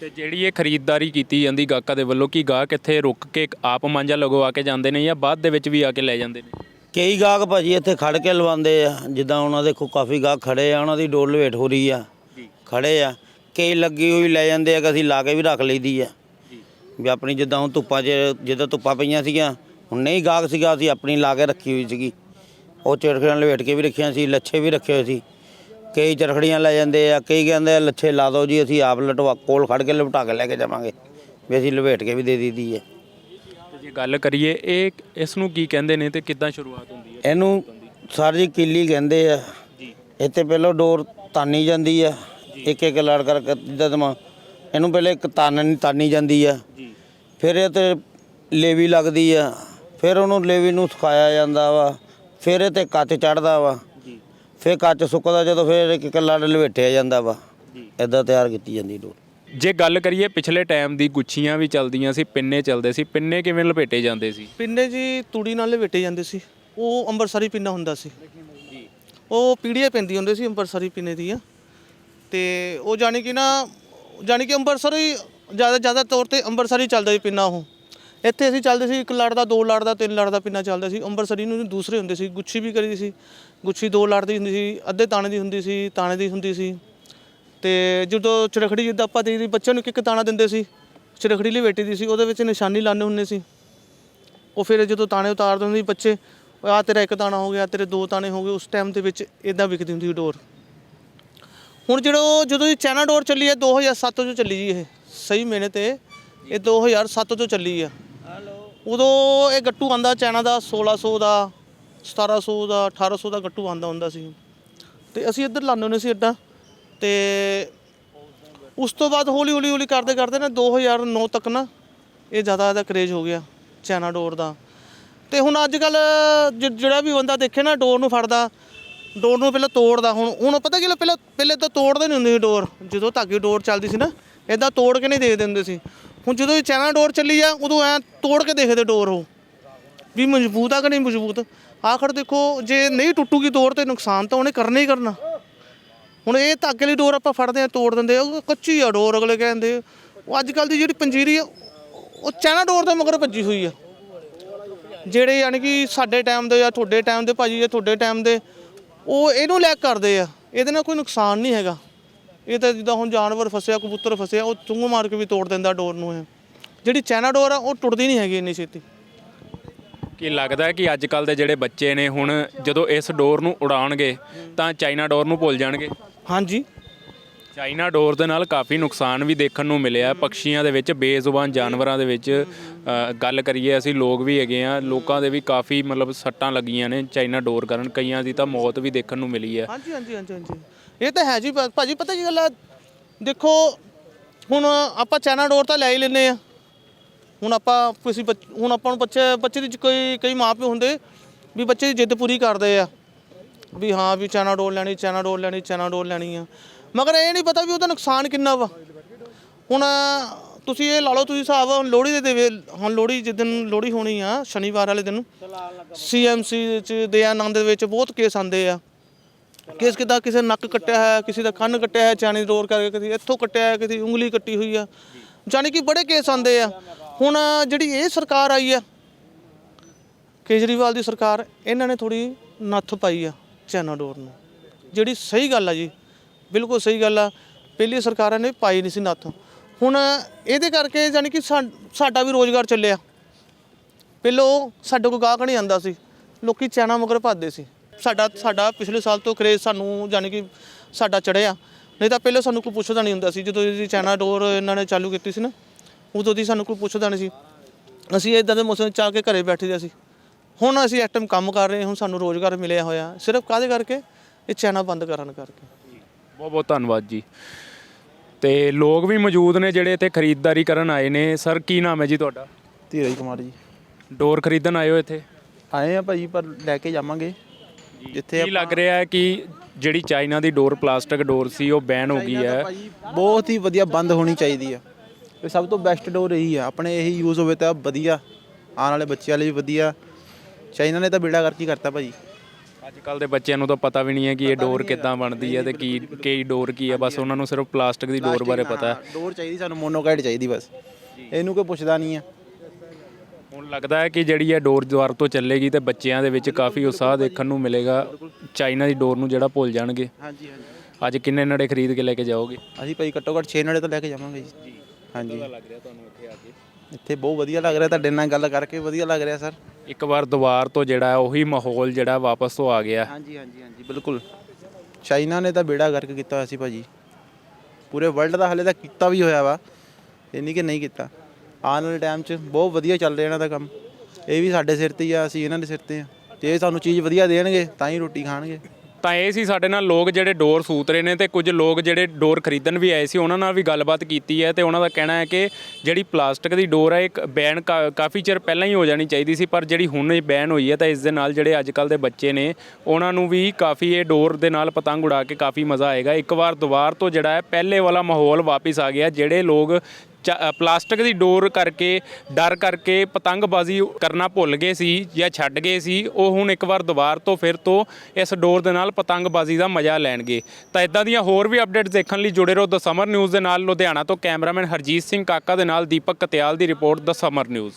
E: ਤੇ ਜਿਹੜੀ ਇਹ ਖਰੀਦਦਾਰੀ ਕੀਤੀ ਜਾਂਦੀ ਗਾਹਕਾਂ ਦੇ ਵੱਲੋਂ ਕੀ ਗਾਹਕ ਇੱਥੇ ਰੁਕ ਕੇ ਆਪ ਮਾਂਜਾ ਲਗਵਾ ਕੇ ਜਾਂਦੇ ਨੇ ਜਾਂ ਬਾਅਦ ਦੇ ਵਿੱਚ ਵੀ ਆ ਕੇ ਲੈ ਜਾਂਦੇ ਨੇ?
C: ਕਈ ਗਾਹਕ ਭਾਜੀ ਇੱਥੇ ਖੜ ਕੇ ਲਵਾਉਂਦੇ ਆ ਜਿੱਦਾਂ ਉਹਨਾਂ ਦੇ ਕੋ ਕਾਫੀ ਗਾਹਕ ਖੜੇ ਆ ਉਹਨਾਂ ਦੀ ਡੋਰ ਲਵੇਟ ਹੋ ਰਹੀ ਆ ਖੜੇ ਆ। ਕਈ ਲੱਗੀ ਹੋਈ ਲੈ ਜਾਂਦੇ ਆ ਕਿ ਅਸੀਂ ਲਾ ਕੇ ਵੀ ਰੱਖ ਲਈਦੀ ਆ। ਵੀ ਆਪਣੀ ਜਿੱਦਾਂ ਹੁਣ ਧੁੱਪਾਂ 'ਚ ਜਿੱਦਾਂ ਧੁੱਪਾਂ ਪਈਆਂ ਸੀਗੀਆਂ ਹੁਣ ਨਹੀਂ ਗਾਹਕ ਸੀਗਾ ਅਸੀਂ ਆਪਣੀ ਲਾ ਕੇ ਰੱਖੀ ਹੋਈ ਸੀਗੀ। ਉਹ ਚਰਖੜੀਆਂ ਲਵੇਟ ਕੇ ਵੀ ਰੱਖੀਆਂ ਸੀ ਲੱਛੇ ਵੀ ਰੱਖੇ ਹੋਏ ਸੀ। ਕਈ ਚਰਖੜੀਆਂ ਲੈ ਜਾਂਦੇ ਆ ਕਈ ਕਹਿੰਦੇ ਆ ਲੱਛੇ ਲਾ ਦਿਓ ਜੀ ਅਸੀਂ ਆਪ ਲਟਵਾ ਕੋਲ ਖੜ ਕੇ ਲਪਟਾ ਕੇ ਲੈ ਕੇ ਜਾਵਾਂਗੇ ਵੀ ਅਸੀਂ ਲਵੇਟ ਕੇ ਵੀ ਦੇ ਦਿੱਤੀ ਹੈ।
E: ਤੇ ਜੇ ਗੱਲ ਕਰੀਏ ਇਹ ਇਸ ਨੂੰ ਕੀ ਕਹਿੰਦੇ ਨੇ ਤੇ ਕਿੱਦਾਂ ਸ਼ੁਰੂਆਤ ਹੁੰਦੀ ਹੈ?
C: ਇਹਨੂੰ ਸਰ ਜੀ ਕਿੱਲੀ ਕਹਿੰਦੇ ਆ। ਇੱਥੇ ਪਹਿਲਾਂ ਡੋਰ ਤਾਨੀ ਜਾਂਦੀ ਆ ਇੱਕ ਇੱਕ ਲੜ ਕਰਕੇ ਜਿੱਦਾਂ ਤਮਾ ਇਹਨੂੰ ਪਹਿਲੇ ਇੱਕ ਤਾਨਣ ਤਾਨੀ ਜਾਂਦੀ ਆ। ਫਿਰ ਇਹ ਤੇ ਲੇਵੀ ਲੱਗਦੀ ਆ। ਫਿਰ ਉਹਨੂੰ ਲੇਵੀ ਨੂੰ ਸੁਕਾਇਆ ਜਾਂਦਾ ਵਾ। ਫਿਰ ਇਹ ਤੇ ਕੱਚ ਚੜਦਾ ਵਾ। ਫਿਰ ਕੱਚ ਸੁੱਕਦਾ ਜਦੋਂ ਫਿਰ ਇੱਕ ਇੱਕ ਲੜ ਲਵੇਟਿਆ ਜਾਂਦਾ ਵਾ। ਇਦਾਂ ਤਿਆਰ ਕੀਤੀ ਜਾਂਦੀ ਡੋਰ।
E: ਜੇ ਗੱਲ ਕਰੀਏ ਪਿਛਲੇ ਟਾਈਮ ਦੀ ਗੁੱਛੀਆਂ ਵੀ ਚੱਲਦੀਆਂ ਸੀ ਪਿੰਨੇ ਚੱਲਦੇ ਸੀ। ਪਿੰਨੇ ਕਿਵੇਂ ਲਪੇਟੇ ਜਾਂਦੇ ਸੀ?
D: ਪਿੰਨੇ ਜੀ ਤੂੜੀ ਨਾਲ ਲਵੇਟੇ ਜਾਂਦੇ ਸੀ। ਉਹ ਅੰਬਰਸਰੀ ਪਿੰਨਾ ਹੁੰਦਾ ਸੀ। ਉਹ ਪੀੜੀਆਂ ਪੈਂਦੀ ਹੁੰਦੇ ਸੀ ਅੰਬਰਸਰੀ ਪਿੰਨੇ ਦੀਆਂ। ਤੇ ਉਹ ਜਾਣੀ ਕਿ ਨਾ ਜਾਣੀ ਕਿ ਅੰਬਰਸਰੀ ਜ਼ਿਆਦਾ ਜ਼ਿਆਦਾ ਤੌਰ ਤੇ ਅੰਬਰਸਰੀ ਚੱਲਦਾ ਸੀ ਪਿੰਨਾ ਉਹ। ਇੱਥੇ ਅਸੀਂ ਚੱਲਦੇ ਸੀ, ਇੱਕ ਲੜ ਦਾ ਦੋ ਲੜ ਦਾ ਤਿੰਨ ਲੜ ਦਾ ਪਿੰਨਾ ਚੱਲਦਾ ਸੀ। ਅੰਬਰਸਰੀ ਨੂੰ ਦੂਸਰੇ ਹੁੰਦੇ ਸੀ, ਗੁੱਛੀ ਵੀ ਕਰੀ ਸੀ। ਗੁੱਛੀ ਦੋ ਲੜ ਦੀ ਹੁੰਦੀ ਸੀ, ਅੱਧੇ ਤਾਣੇ ਦੀ ਹੁੰਦੀ ਸੀ, ਤਾਣੇ ਦੀ ਹੁੰਦੀ ਸੀ। ਤੇ ਜਦੋਂ ਚਰਖੜੀ ਜਿੱਦਾਂ ਆਪਾਂ ਦੇ ਬੱਚਿਆਂ ਨੂੰ ਇੱਕ ਇੱਕ ਤਾਣਾ ਦਿੰਦੇ ਸੀ, ਚਰਖੜੀ ਲਵੇਟੀ ਦੀ ਸੀ, ਉਹਦੇ ਵਿੱਚ ਨਿਸ਼ਾਨੀ ਲਾਣੇ ਹੁੰਦੇ ਸੀ। ਉਹ ਫਿਰ ਜਦੋਂ ਤਾਣੇ ਉਤਾਰ ਦਿੰਦੇ ਸੀ ਬੱਚੇ, ਆ ਤੇਰਾ ਇੱਕ ਤਾਣਾ ਹੋ ਗਿਆ, ਤੇਰੇ ਦੋ ਤਾਣੇ ਹੋ ਗਏ। ਉਸ ਟਾਈਮ ਦੇ ਵਿੱਚ ਇਦਾਂ ਵਿਕਦੀ ਹੁੰਦੀ ਸੀ ਡੋਰ। ਹੁਣ ਜਿਹੜਾ ਜਦੋਂ ਇਹ ਚੈਨਾ ਡੋਰ ਚੱਲੀ ਹੈ 2007 ਤੋਂ ਚੱਲੀ ਜੀ ਇਹ। ਸਹੀ ਮਹੀਨੇ ਤੇ ਇਹ 2007 ਤੋਂ ਚੱਲੀ ਆ। ਉਦੋਂ ਇਹ ਗੱਟੂ ਆਂਦਾ ਚੈਨਾ ਦਾ 1600 ਦਾ 1700 ਦਾ 1800 ਦਾ ਗੱਟੂ ਆਂਦਾ ਹੁੰਦਾ ਸੀ। ਤੇ ਅਸੀਂ ਇੱਧਰ ਲਾਉਂਦੇ ਹੁੰਦੇ ਸੀ ਅੱਡਾ ਤੇ ਉਸ ਤੋਂ ਬਾਅਦ ਹੌਲੀ ਹੌਲੀ ਹੌਲੀ ਕਰਦੇ ਕਰਦੇ ਨਾ 2009 ਤੱਕ ਨਾ ਇਹ ਜ਼ਿਆਦਾ ਇਹਦਾ ਕਰੇਜ ਹੋ ਗਿਆ, ਚੈਨਾ ਡੋਰ ਦਾ। ਤੇ ਹੁਣ ਅੱਜ ਕੱਲ ਜਿਹੜਾ ਵੀ ਬੰਦਾ ਦੇਖੇ ਨਾ ਡੋਰ ਨੂੰ ਫੜਦਾ, ਡੋਰ ਨੂੰ ਪਹਿਲਾਂ ਤੋੜਦਾ। ਹੁਣ ਹੁਣ ਪਤਾ ਕੀ ਪਹਿਲਾਂ, ਪਹਿਲੇ ਤਾਂ ਤੋੜਦੇ ਨਹੀਂ ਹੁੰਦੇ ਸੀ ਡੋਰ। ਜਦੋਂ ਧਾਗੀ ਡੋਰ ਚੱਲਦੀ ਸੀ ਨਾ ਇਦਾਂ ਤੋੜ ਕੇ ਨਹੀਂ ਦੇ ਦਿੰਦੇ ਸੀ। ਹੁਣ ਜਦੋਂ ਇਹ ਚੈਨਾ ਡੋਰ ਚੱਲੀ ਆ, ਉਦੋਂ ਐ ਤੋੜ ਕੇ ਦੇਖਦੇ ਡੋਰ ਉਹ। ਵੀ ਮਜ਼ਬੂਤ ਆ ਕਿ ਨਹੀਂ ਮਜ਼ਬੂਤ? ਆਖਰ ਦੇਖੋ, ਜੇ ਨਹੀਂ ਟੁੱਟੂਗੀ ਡੋਰ ਤੇ ਨੁਕਸਾਨ ਤਾਂ ਉਹਨੇ ਕਰਨਾ ਹੀ ਕਰਨਾ। ਹੁਣ ਇਹ ਧਾਗੇ ਵਾਲੀ ਡੋਰ ਆਪਾਂ ਫੜਦੇ ਆ, ਤੋੜ ਦਿੰਦੇ ਆ, ਉਹ ਕੱਚੀ ਆ ਡੋਰ ਅਗਲੇ ਕਹਿੰਦੇ। ਉਹ ਅੱਜ ਕੱਲ ਦੀ ਜਿਹੜੀ ਪੰਜੀਰੀ ਆ, ਉਹ ਚੈਨਾ ਡੋਰ ਦੇ ਮਗਰ ਭੱਜੀ ਹੋਈ ਆ। ਜਿਹੜੇ ਯਾਨੀ ਕਿ ਸਾਡੇ ਟਾਈਮ ਦੇ ਜਾਂ ਤੁਹਾਡੇ ਟਾਈਮ ਦੇ ਭਾਜੀ ਜਾਂ ਤੁਹਾਡੇ ਟਾਈਮ ਦੇ, ਉਹ ਇਹਨੂੰ ਲੈ ਕੇ ਕਰਦੇ ਆ। ਇਹਦੇ ਨਾਲ ਕੋਈ ਨੁਕਸਾਨ ਨਹੀਂ ਹੈਗਾ। ਇਹ ਤਾਂ ਜਿੱਦਾਂ ਹੁਣ ਜਾਨਵਰ ਫਸਿਆ ਕਬੂਤਰ ਫਸਿਆ ਉਹ ਚੁੰਗ ਮਾਰ ਕੇ ਵੀ ਤੋੜ ਦਿੰਦਾ ਡੋਰ ਨੂੰ ਇਹ। ਜਿਹੜੀ ਚਾਈਨਾ ਡੋਰ ਆ ਉਹ ਟੁੱਟਦੀ ਨਹੀਂ ਹੈਗੀ ਇੰਨੀ ਛੇਤੀ।
E: ਕੀ ਲੱਗਦਾ ਹੈ ਕਿ ਅੱਜ ਕੱਲ ਦੇ ਜਿਹੜੇ ਬੱਚੇ ਨੇ ਹੁਣ ਜਦੋਂ ਇਸ ਡੋਰ ਨੂੰ ਉਡਾਉਣਗੇ ਤਾਂ ਚਾਈਨਾ ਡੋਰ ਨੂੰ ਭੁੱਲ ਜਾਣਗੇ?
D: ਹਾਂਜੀ।
E: ਚਾਈਨਾ ਡੋਰ ਦੇ ਨਾਲ ਕਾਫੀ ਨੁਕਸਾਨ ਵੀ ਦੇਖਣ ਨੂੰ ਮਿਲਿਆ। ਪੰਛੀਆਂ ਦੇ ਵਿੱਚ ਬੇਜ਼ੁਬਾਨ ਜਾਨਵਰਾਂ ਦੇ ਵਿੱਚ ਅ, ਗੱਲ ਕਰੀਏ ਅਸੀਂ ਲੋਕ ਵੀ ਹੈਗੇ ਆ। ਲੋਕਾਂ ਦੇ ਵੀ ਕਾਫੀ ਮਤਲਬ ਸੱਟਾਂ ਲੱਗੀਆਂ ਨੇ ਚਾਈਨਾ ਡੋਰ ਕਾਰਨ। ਕਈਆਂ ਦੀ ਤਾਂ ਮੌਤ ਵੀ ਦੇਖਣ ਨੂੰ ਮਿਲੀ ਹੈ।
D: ਹਾਂਜੀ ਹਾਂਜੀ ਹਾਂਜੀ ਹਾਂਜੀ। ਇਹ ਤਾਂ ਹੈ ਜੀ ਭਾ- ਭਾਜੀ ਪਤਾ ਕੀ ਗੱਲ ਆ? ਦੇਖੋ ਹੁਣ ਆਪਾਂ ਚਾਈਨਾ ਡੋਰ ਤਾਂ ਲੈ ਹੀ ਲੈਨੇ ਆ। ਹੁਣ ਆਪਾਂ ਕਿਸੇ ਬੱਚ- ਹੁਣ ਆਪਾਂ ਨੂੰ ਬੱਚੇ ਬੱਚੇ ਦੀ ਕੋਈ ਕਈ ਮਾਪੇ ਹੁੰਦੇ ਵੀ ਬੱਚੇ ਦੀ ਜਿੱਦ ਪੂਰੀ ਕਰਦੇ ਆ। ਵੀ ਹਾਂ ਵੀ ਚਾਈਨਾ ਡੋਰ ਲੈਣੀ ਚਾਈਨਾ ਡੋਰ ਲੈਣੀ ਚਾਈਨਾ ਡੋਰ ਲੈਣੀ ਆ। ਮਗਰ ਇਹ ਨਹੀਂ ਪਤਾ ਵੀ ਉਹਦਾ ਨੁਕਸਾਨ ਕਿੰਨਾ ਵਾ। ਹੁਣ ਤੁਸੀਂ ਇਹ ਲਾ ਲਓ ਤੁਸੀਂ ਹਿਸਾਬ ਹੁਣ ਲੋਹੜੀ ਦੇ ਦੇਵੇ ਹੁਣ ਲੋਹੜੀ ਜਿੱਦਣ ਲੋਹੜੀ ਹੋਣੀ ਆ ਸ਼ਨੀਵਾਰ ਵਾਲੇ ਦਿਨ ਸੀਐਮਸੀ ਚ ਦਯਾਨੰਦ ਦੇ ਵਿੱਚ ਬਹੁਤ ਕੇਸ ਆਉਂਦੇ ਆ। ਕਿਸ ਕਿਦਾਂ ਕਿਸੇ ਨੱਕ ਕੱਟਿਆ ਹੈ, ਕਿਸੇ ਦਾ ਕੰਨ ਕੱਟਿਆ ਹੈ ਚਾਈਨੀਜ਼ ਡੋਰ ਕਰਕੇ ਕਿਸੇ ਇੱਥੋਂ ਕੱਟਿਆ ਹੈ, ਕਿਸੇ ਉਂਗਲੀ ਕੱਟੀ ਹੋਈ ਆ। ਜਾਨੀ ਕਿ ਬੜੇ ਕੇਸ ਆਉਂਦੇ ਆ। ਹੁਣ ਜਿਹੜੀ ਇਹ ਸਰਕਾਰ ਆਈ ਆ, ਕੇਜਰੀਵਾਲ ਦੀ ਸਰਕਾਰ, ਇਹਨਾਂ ਨੇ ਥੋੜੀ ਨੱਥ ਪਾਈ ਆ ਚੈਨਾ ਡੋਰ ਨੂੰ। ਜਿਹੜੀ ਸਹੀ ਗੱਲ ਆ ਜੀ, ਬਿਲਕੁਲ ਸਹੀ ਗੱਲ ਆ। ਪਹਿਲੀ ਸਰਕਾਰਾਂ ਨੇ ਪਾਈ ਨਹੀਂ ਸੀ ਨੱਥ। ਹੁਣ ਇਹਦੇ ਕਰਕੇ ਜਾਨੀ ਕਿ ਸਾਡਾ ਵੀ ਰੋਜ਼ਗਾਰ ਚੱਲਿਆ। ਪਹਿਲੋਂ ਸਾਡੇ ਕੋਲ ਗਾਹਕ ਨਹੀਂ ਆਂਦਾ ਸੀ। ਲੋਕੀ ਚੈਨਾ ਮਗਰ ਭੱਜਦੇ ਸੀ। ਸਾਡਾ ਸਾਡਾ ਪਿਛਲੇ ਸਾਲ ਤੋਂ ਕਰੇਜ਼ ਸਾਨੂੰ ਜਾਨੀ ਕਿ ਸਾਡਾ ਚੜਿਆ। ਨਹੀਂ ਤਾਂ ਪਹਿਲਾਂ ਸਾਨੂੰ ਕੋਈ ਪੁੱਛਦਾ ਨਹੀਂ ਹੁੰਦਾ ਸੀ ਜਦੋਂ ਇਹਦੀ ਚਾਈਨਾ ਡੋਰ ਇਹਨਾਂ ਨੇ ਚਾਲੂ ਕੀਤੀ ਸੀ ਨਾ ਉਦੋਂ ਦੀ ਸਾਨੂੰ ਕੋਈ ਪੁੱਛਦਾ ਨਹੀਂ ਸੀ। ਅਸੀਂ ਇਦਾਂ ਦੇ ਮੌਸਮ 'ਚ ਆ ਕੇ ਘਰੇ ਬੈਠੇ ਦੇ ਸੀ ਹੁਣ ਅਸੀਂ ਐਟਮ ਕੰਮ ਕਰ ਰਹੇ ਹੁਣ ਸਾਨੂੰ ਰੋਜ਼ਗਾਰ ਮਿਲਿਆ ਹੋਇਆ। ਸਿਰਫ ਕਾਹਦੇ ਕਰਕੇ? ਇਹ ਚਾਈਨਾ ਬੰਦ ਕਰਨ ਕਰਕੇ।
E: ਬਹੁਤ ਬਹੁਤ ਧੰਨਵਾਦ ਜੀ। ਤੇ ਲੋਕ ਵੀ ਮੌਜੂਦ ਨੇ ਜਿਹੜੇ ਇੱਥੇ ਖਰੀਦਦਾਰੀ ਕਰਨ ਆਏ ਨੇ। ਸਰ ਕੀ ਨਾਮ ਹੈ ਜੀ ਤੁਹਾਡਾ?
F: ਧੀਰਜ ਕੁਮਾਰ ਜੀ।
E: ਡੋਰ ਖਰੀਦਣ ਆਏ ਹੋ ਇੱਥੇ?
F: ਆਏ ਆ ਭਾਜੀ ਪਰ ਲੈ ਕੇ ਜਾਵਾਂਗੇ। ਜਿੱਥੇ
E: ਕੀ ਲੱਗ ਰਿਹਾ ਹੈ ਕਿ ਜਿਹੜੀ ਚਾਈਨਾ ਦੀ ਡੋਰ ਪਲਾਸਟਿਕ ਡੋਰ ਸੀ ਉਹ ਬੈਨ ਹੋ ਗਈ ਹੈ?
F: ਬਹੁਤ ਹੀ ਵਧੀਆ ਬੰਦ ਹੋਣੀ ਚਾਹੀਦੀ ਆ। ਇਹ ਸਭ ਤੋਂ ਬੈਸਟ ਡੋਰ ਇਹੀ ਆ। ਆਪਣੇ ਇਹੀ ਯੂਜ਼ ਹੋਵੇ ਤਾਂ ਵਧੀਆ। ਆਉਣ ਵਾਲੇ ਬੱਚਿਆਂ ਲਈ ਵੀ ਵਧੀਆ। ਚਾਈਨਾ ਨੇ ਤਾਂ ਬੇੜਾ ਕਰਕੇ ਹੀ ਕਰਤਾ ਭਾਜੀ।
E: ਅੱਜ ਕੱਲ ਦੇ ਬੱਚਿਆਂ ਨੂੰ ਤਾਂ ਪਤਾ ਵੀ ਨਹੀਂ ਹੈ ਕਿ ਇਹ ਡੋਰ ਕਿੱਦਾਂ ਬਣਦੀ ਹੈ ਤੇ ਕੀ ਕੀ ਡੋਰ ਕੀ ਹੈ। ਬਸ ਉਹਨਾਂ ਨੂੰ ਸਿਰਫ ਪਲਾਸਟਿਕ ਦੀ ਡੋਰ ਬਾਰੇ ਪਤਾ ਹੈ।
F: ਡੋਰ ਚਾਹੀਦੀ ਸਾਨੂੰ ਮੋਨੋਕਾਈਡ ਚਾਹੀਦੀ ਬਸ। ਇਹਨੂੰ ਕੋਈ ਪੁੱਛਦਾ ਨਹੀਂ ਆ।
E: ਹੁਣ ਲੱਗਦਾ ਹੈ ਕਿ ਜਿਹੜੀ ਇਹ ਡੋਰ ਦੁਆਰ ਤੋਂ ਚੱਲੇਗੀ ਤੇ ਬੱਚਿਆਂ ਦੇ ਵਿੱਚ ਕਾਫੀ ਉਤਸ਼ਾਹ ਦੇਖਣ ਨੂੰ ਮਿਲੇਗਾ। ਚਾਈਨਾ ਦੀ ਡੋਰ ਨੂੰ ਜਿਹੜਾ ਭੁੱਲ ਜਾਣਗੇ।
F: ਹਾਂਜੀ ਹਾਂਜੀ।
E: ਅੱਜ ਕਿੰਨੇ ਨੜੇ ਖਰੀਦ ਕੇ ਲੈ ਕੇ ਜਾਓਗੇ?
F: ਅਸੀਂ ਭਾਈ ਘੱਟੋ ਘੱਟ 6 ਨੜੇ ਤਾਂ ਲੈ ਕੇ ਜਾਵਾਂਗੇ ਜੀ। ਹਾਂਜੀ।
E: ਲੱਗ ਰਿਹਾ ਤੁਹਾਨੂੰ ਇੱਥੇ ਆ ਕੇ?
F: ਇੱਥੇ ਬਹੁਤ ਵਧੀਆ ਲੱਗ ਰਿਹਾ ਤੁਹਾਡੇ ਨਾਲ ਗੱਲ ਕਰਕੇ ਵਧੀਆ ਲੱਗ ਰਿਹਾ ਸਰ।
E: ਇੱਕ ਵਾਰ ਦੁਬਾਰ ਤੋਂ ਜਿਹੜਾ ਉਹੀ ਮਾਹੌਲ ਜਿਹੜਾ ਵਾਪਸ ਤੋਂ ਆ ਗਿਆ।
F: ਹਾਂਜੀ ਹਾਂਜੀ ਹਾਂਜੀ ਬਿਲਕੁਲ। ਚਾਈਨਾ ਨੇ ਤਾਂ ਬੇੜਾ ਗਰਕ ਕੀਤਾ ਹੋਇਆ ਸੀ ਭਾਜੀ। ਪੂਰੇ ਵਰਲਡ ਦਾ ਹਲੇ ਤਾਂ ਕੀਤਾ ਵੀ ਹੋਇਆ ਵਾ। ਇਹ ਨਹੀਂ ਕਿ ਨਹੀਂ ਕੀਤਾ। ਆਉਣ ਵਾਲੇ ਟਾਈਮ 'ਚ ਬਹੁਤ ਵਧੀਆ ਚੱਲ ਰਿਹਾ ਇਹਨਾਂ ਦਾ ਕੰਮ। ਇਹ ਵੀ ਸਾਡੇ ਸਿਰ ਤੇ ਹੀ ਆ, ਅਸੀਂ ਇਹਨਾਂ ਦੇ ਸਿਰ ਤੇ ਆ। ਜੇ ਇਹ ਸਾਨੂੰ ਚੀਜ਼ ਵਧੀਆ ਦੇਣਗੇ, ਤਾਂ ਹੀ ਰੋਟੀ ਖਾਣਗੇ।
E: ਤਾਂ ਇਹ ਸੀ ਸਾਡੇ ਨਾਲ ਲੋਕ ਜਿਹੜੇ ਡੋਰ ਸੂਤ ਰਹੇ ਨੇ ਤੇ ਕੁਝ ਲੋਕ ਜਿਹੜੇ ਡੋਰ ਖਰੀਦਣ ਵੀ ਆਏ ਸੀ, ਉਹਨਾਂ ਨਾਲ ਵੀ ਗੱਲਬਾਤ ਕੀਤੀ ਹੈ ਤੇ ਉਹਨਾਂ ਦਾ ਕਹਿਣਾ ਹੈ ਕਿ ਜਿਹੜੀ ਪਲਾਸਟਿਕ ਦੀ ਡੋਰ ਹੈ, ਇੱਕ ਬੈਨ ਕਾਫੀ ਚਿਰ ਪਹਿਲਾਂ ਹੀ ਹੋ ਜਾਣੀ ਚਾਹੀਦੀ ਸੀ, ਪਰ ਜਿਹੜੀ ਹੁਣ ਇਹ ਬੈਨ ਹੋਈ ਹੈ ਤਾਂ ਇਸ ਦੇ ਨਾਲ ਜਿਹੜੇ ਅੱਜ ਕੱਲ ਦੇ ਬੱਚੇ ਨੇ, ਉਹਨਾਂ ਨੂੰ ਵੀ ਕਾਫੀ ਇਹ ਡੋਰ ਦੇ ਨਾਲ ਪਤੰਗ ਉਡਾ ਕੇ ਕਾਫੀ ਮਜ਼ਾ ਆਏਗਾ। ਇੱਕ ਵਾਰ ਦੁਬਾਰ ਤੋਂ ਜਿਹੜਾ ਹੈ, ਪਹਿਲੇ ਵਾਲਾ ਮਾਹੌਲ ਵਾਪਸ ਆ ਗਿਆ, ਜਿਹੜੇ ਲੋਕ ਪਲਾਸਟਿਕ ਦੀ ਡੋਰ ਕਰਕੇ, ਡਰ ਕਰਕੇ ਪਤੰਗਬਾਜ਼ੀ ਕਰਨਾ ਭੁੱਲ ਗਏ ਸੀ ਜਾਂ ਛੱਡ ਗਏ ਸੀ, ਉਹ ਹੁਣ ਇੱਕ ਵਾਰ ਦੁਬਾਰ ਤੋਂ ਫਿਰ ਤੋਂ ਇਸ ਡੋਰ ਦੇ ਨਾਲ ਪਤੰਗਬਾਜ਼ੀ ਦਾ ਮਜ਼ਾ ਲੈਣਗੇ। ਤਾਂ ਇਦਾਂ ਦੀਆਂ ਹੋਰ ਵੀ ਅਪਡੇਟਸ ਦੇਖਣ ਲਈ ਜੁੜੇ ਰਹੋ ਦ ਸਮਰ ਨਿਊਜ਼ ਦੇ ਨਾਲ। ਲੁਧਿਆਣਾ ਤੋਂ ਕੈਮਰਾਮੈਨ ਹਰਜੀਤ ਸਿੰਘ ਕਾਕਾ ਦੇ ਨਾਲ ਦੀਪਕ ਕਤਿਆਲ ਦੀ ਰਿਪੋਰਟ ਦ ਸਮਰ ਨਿਊਜ਼।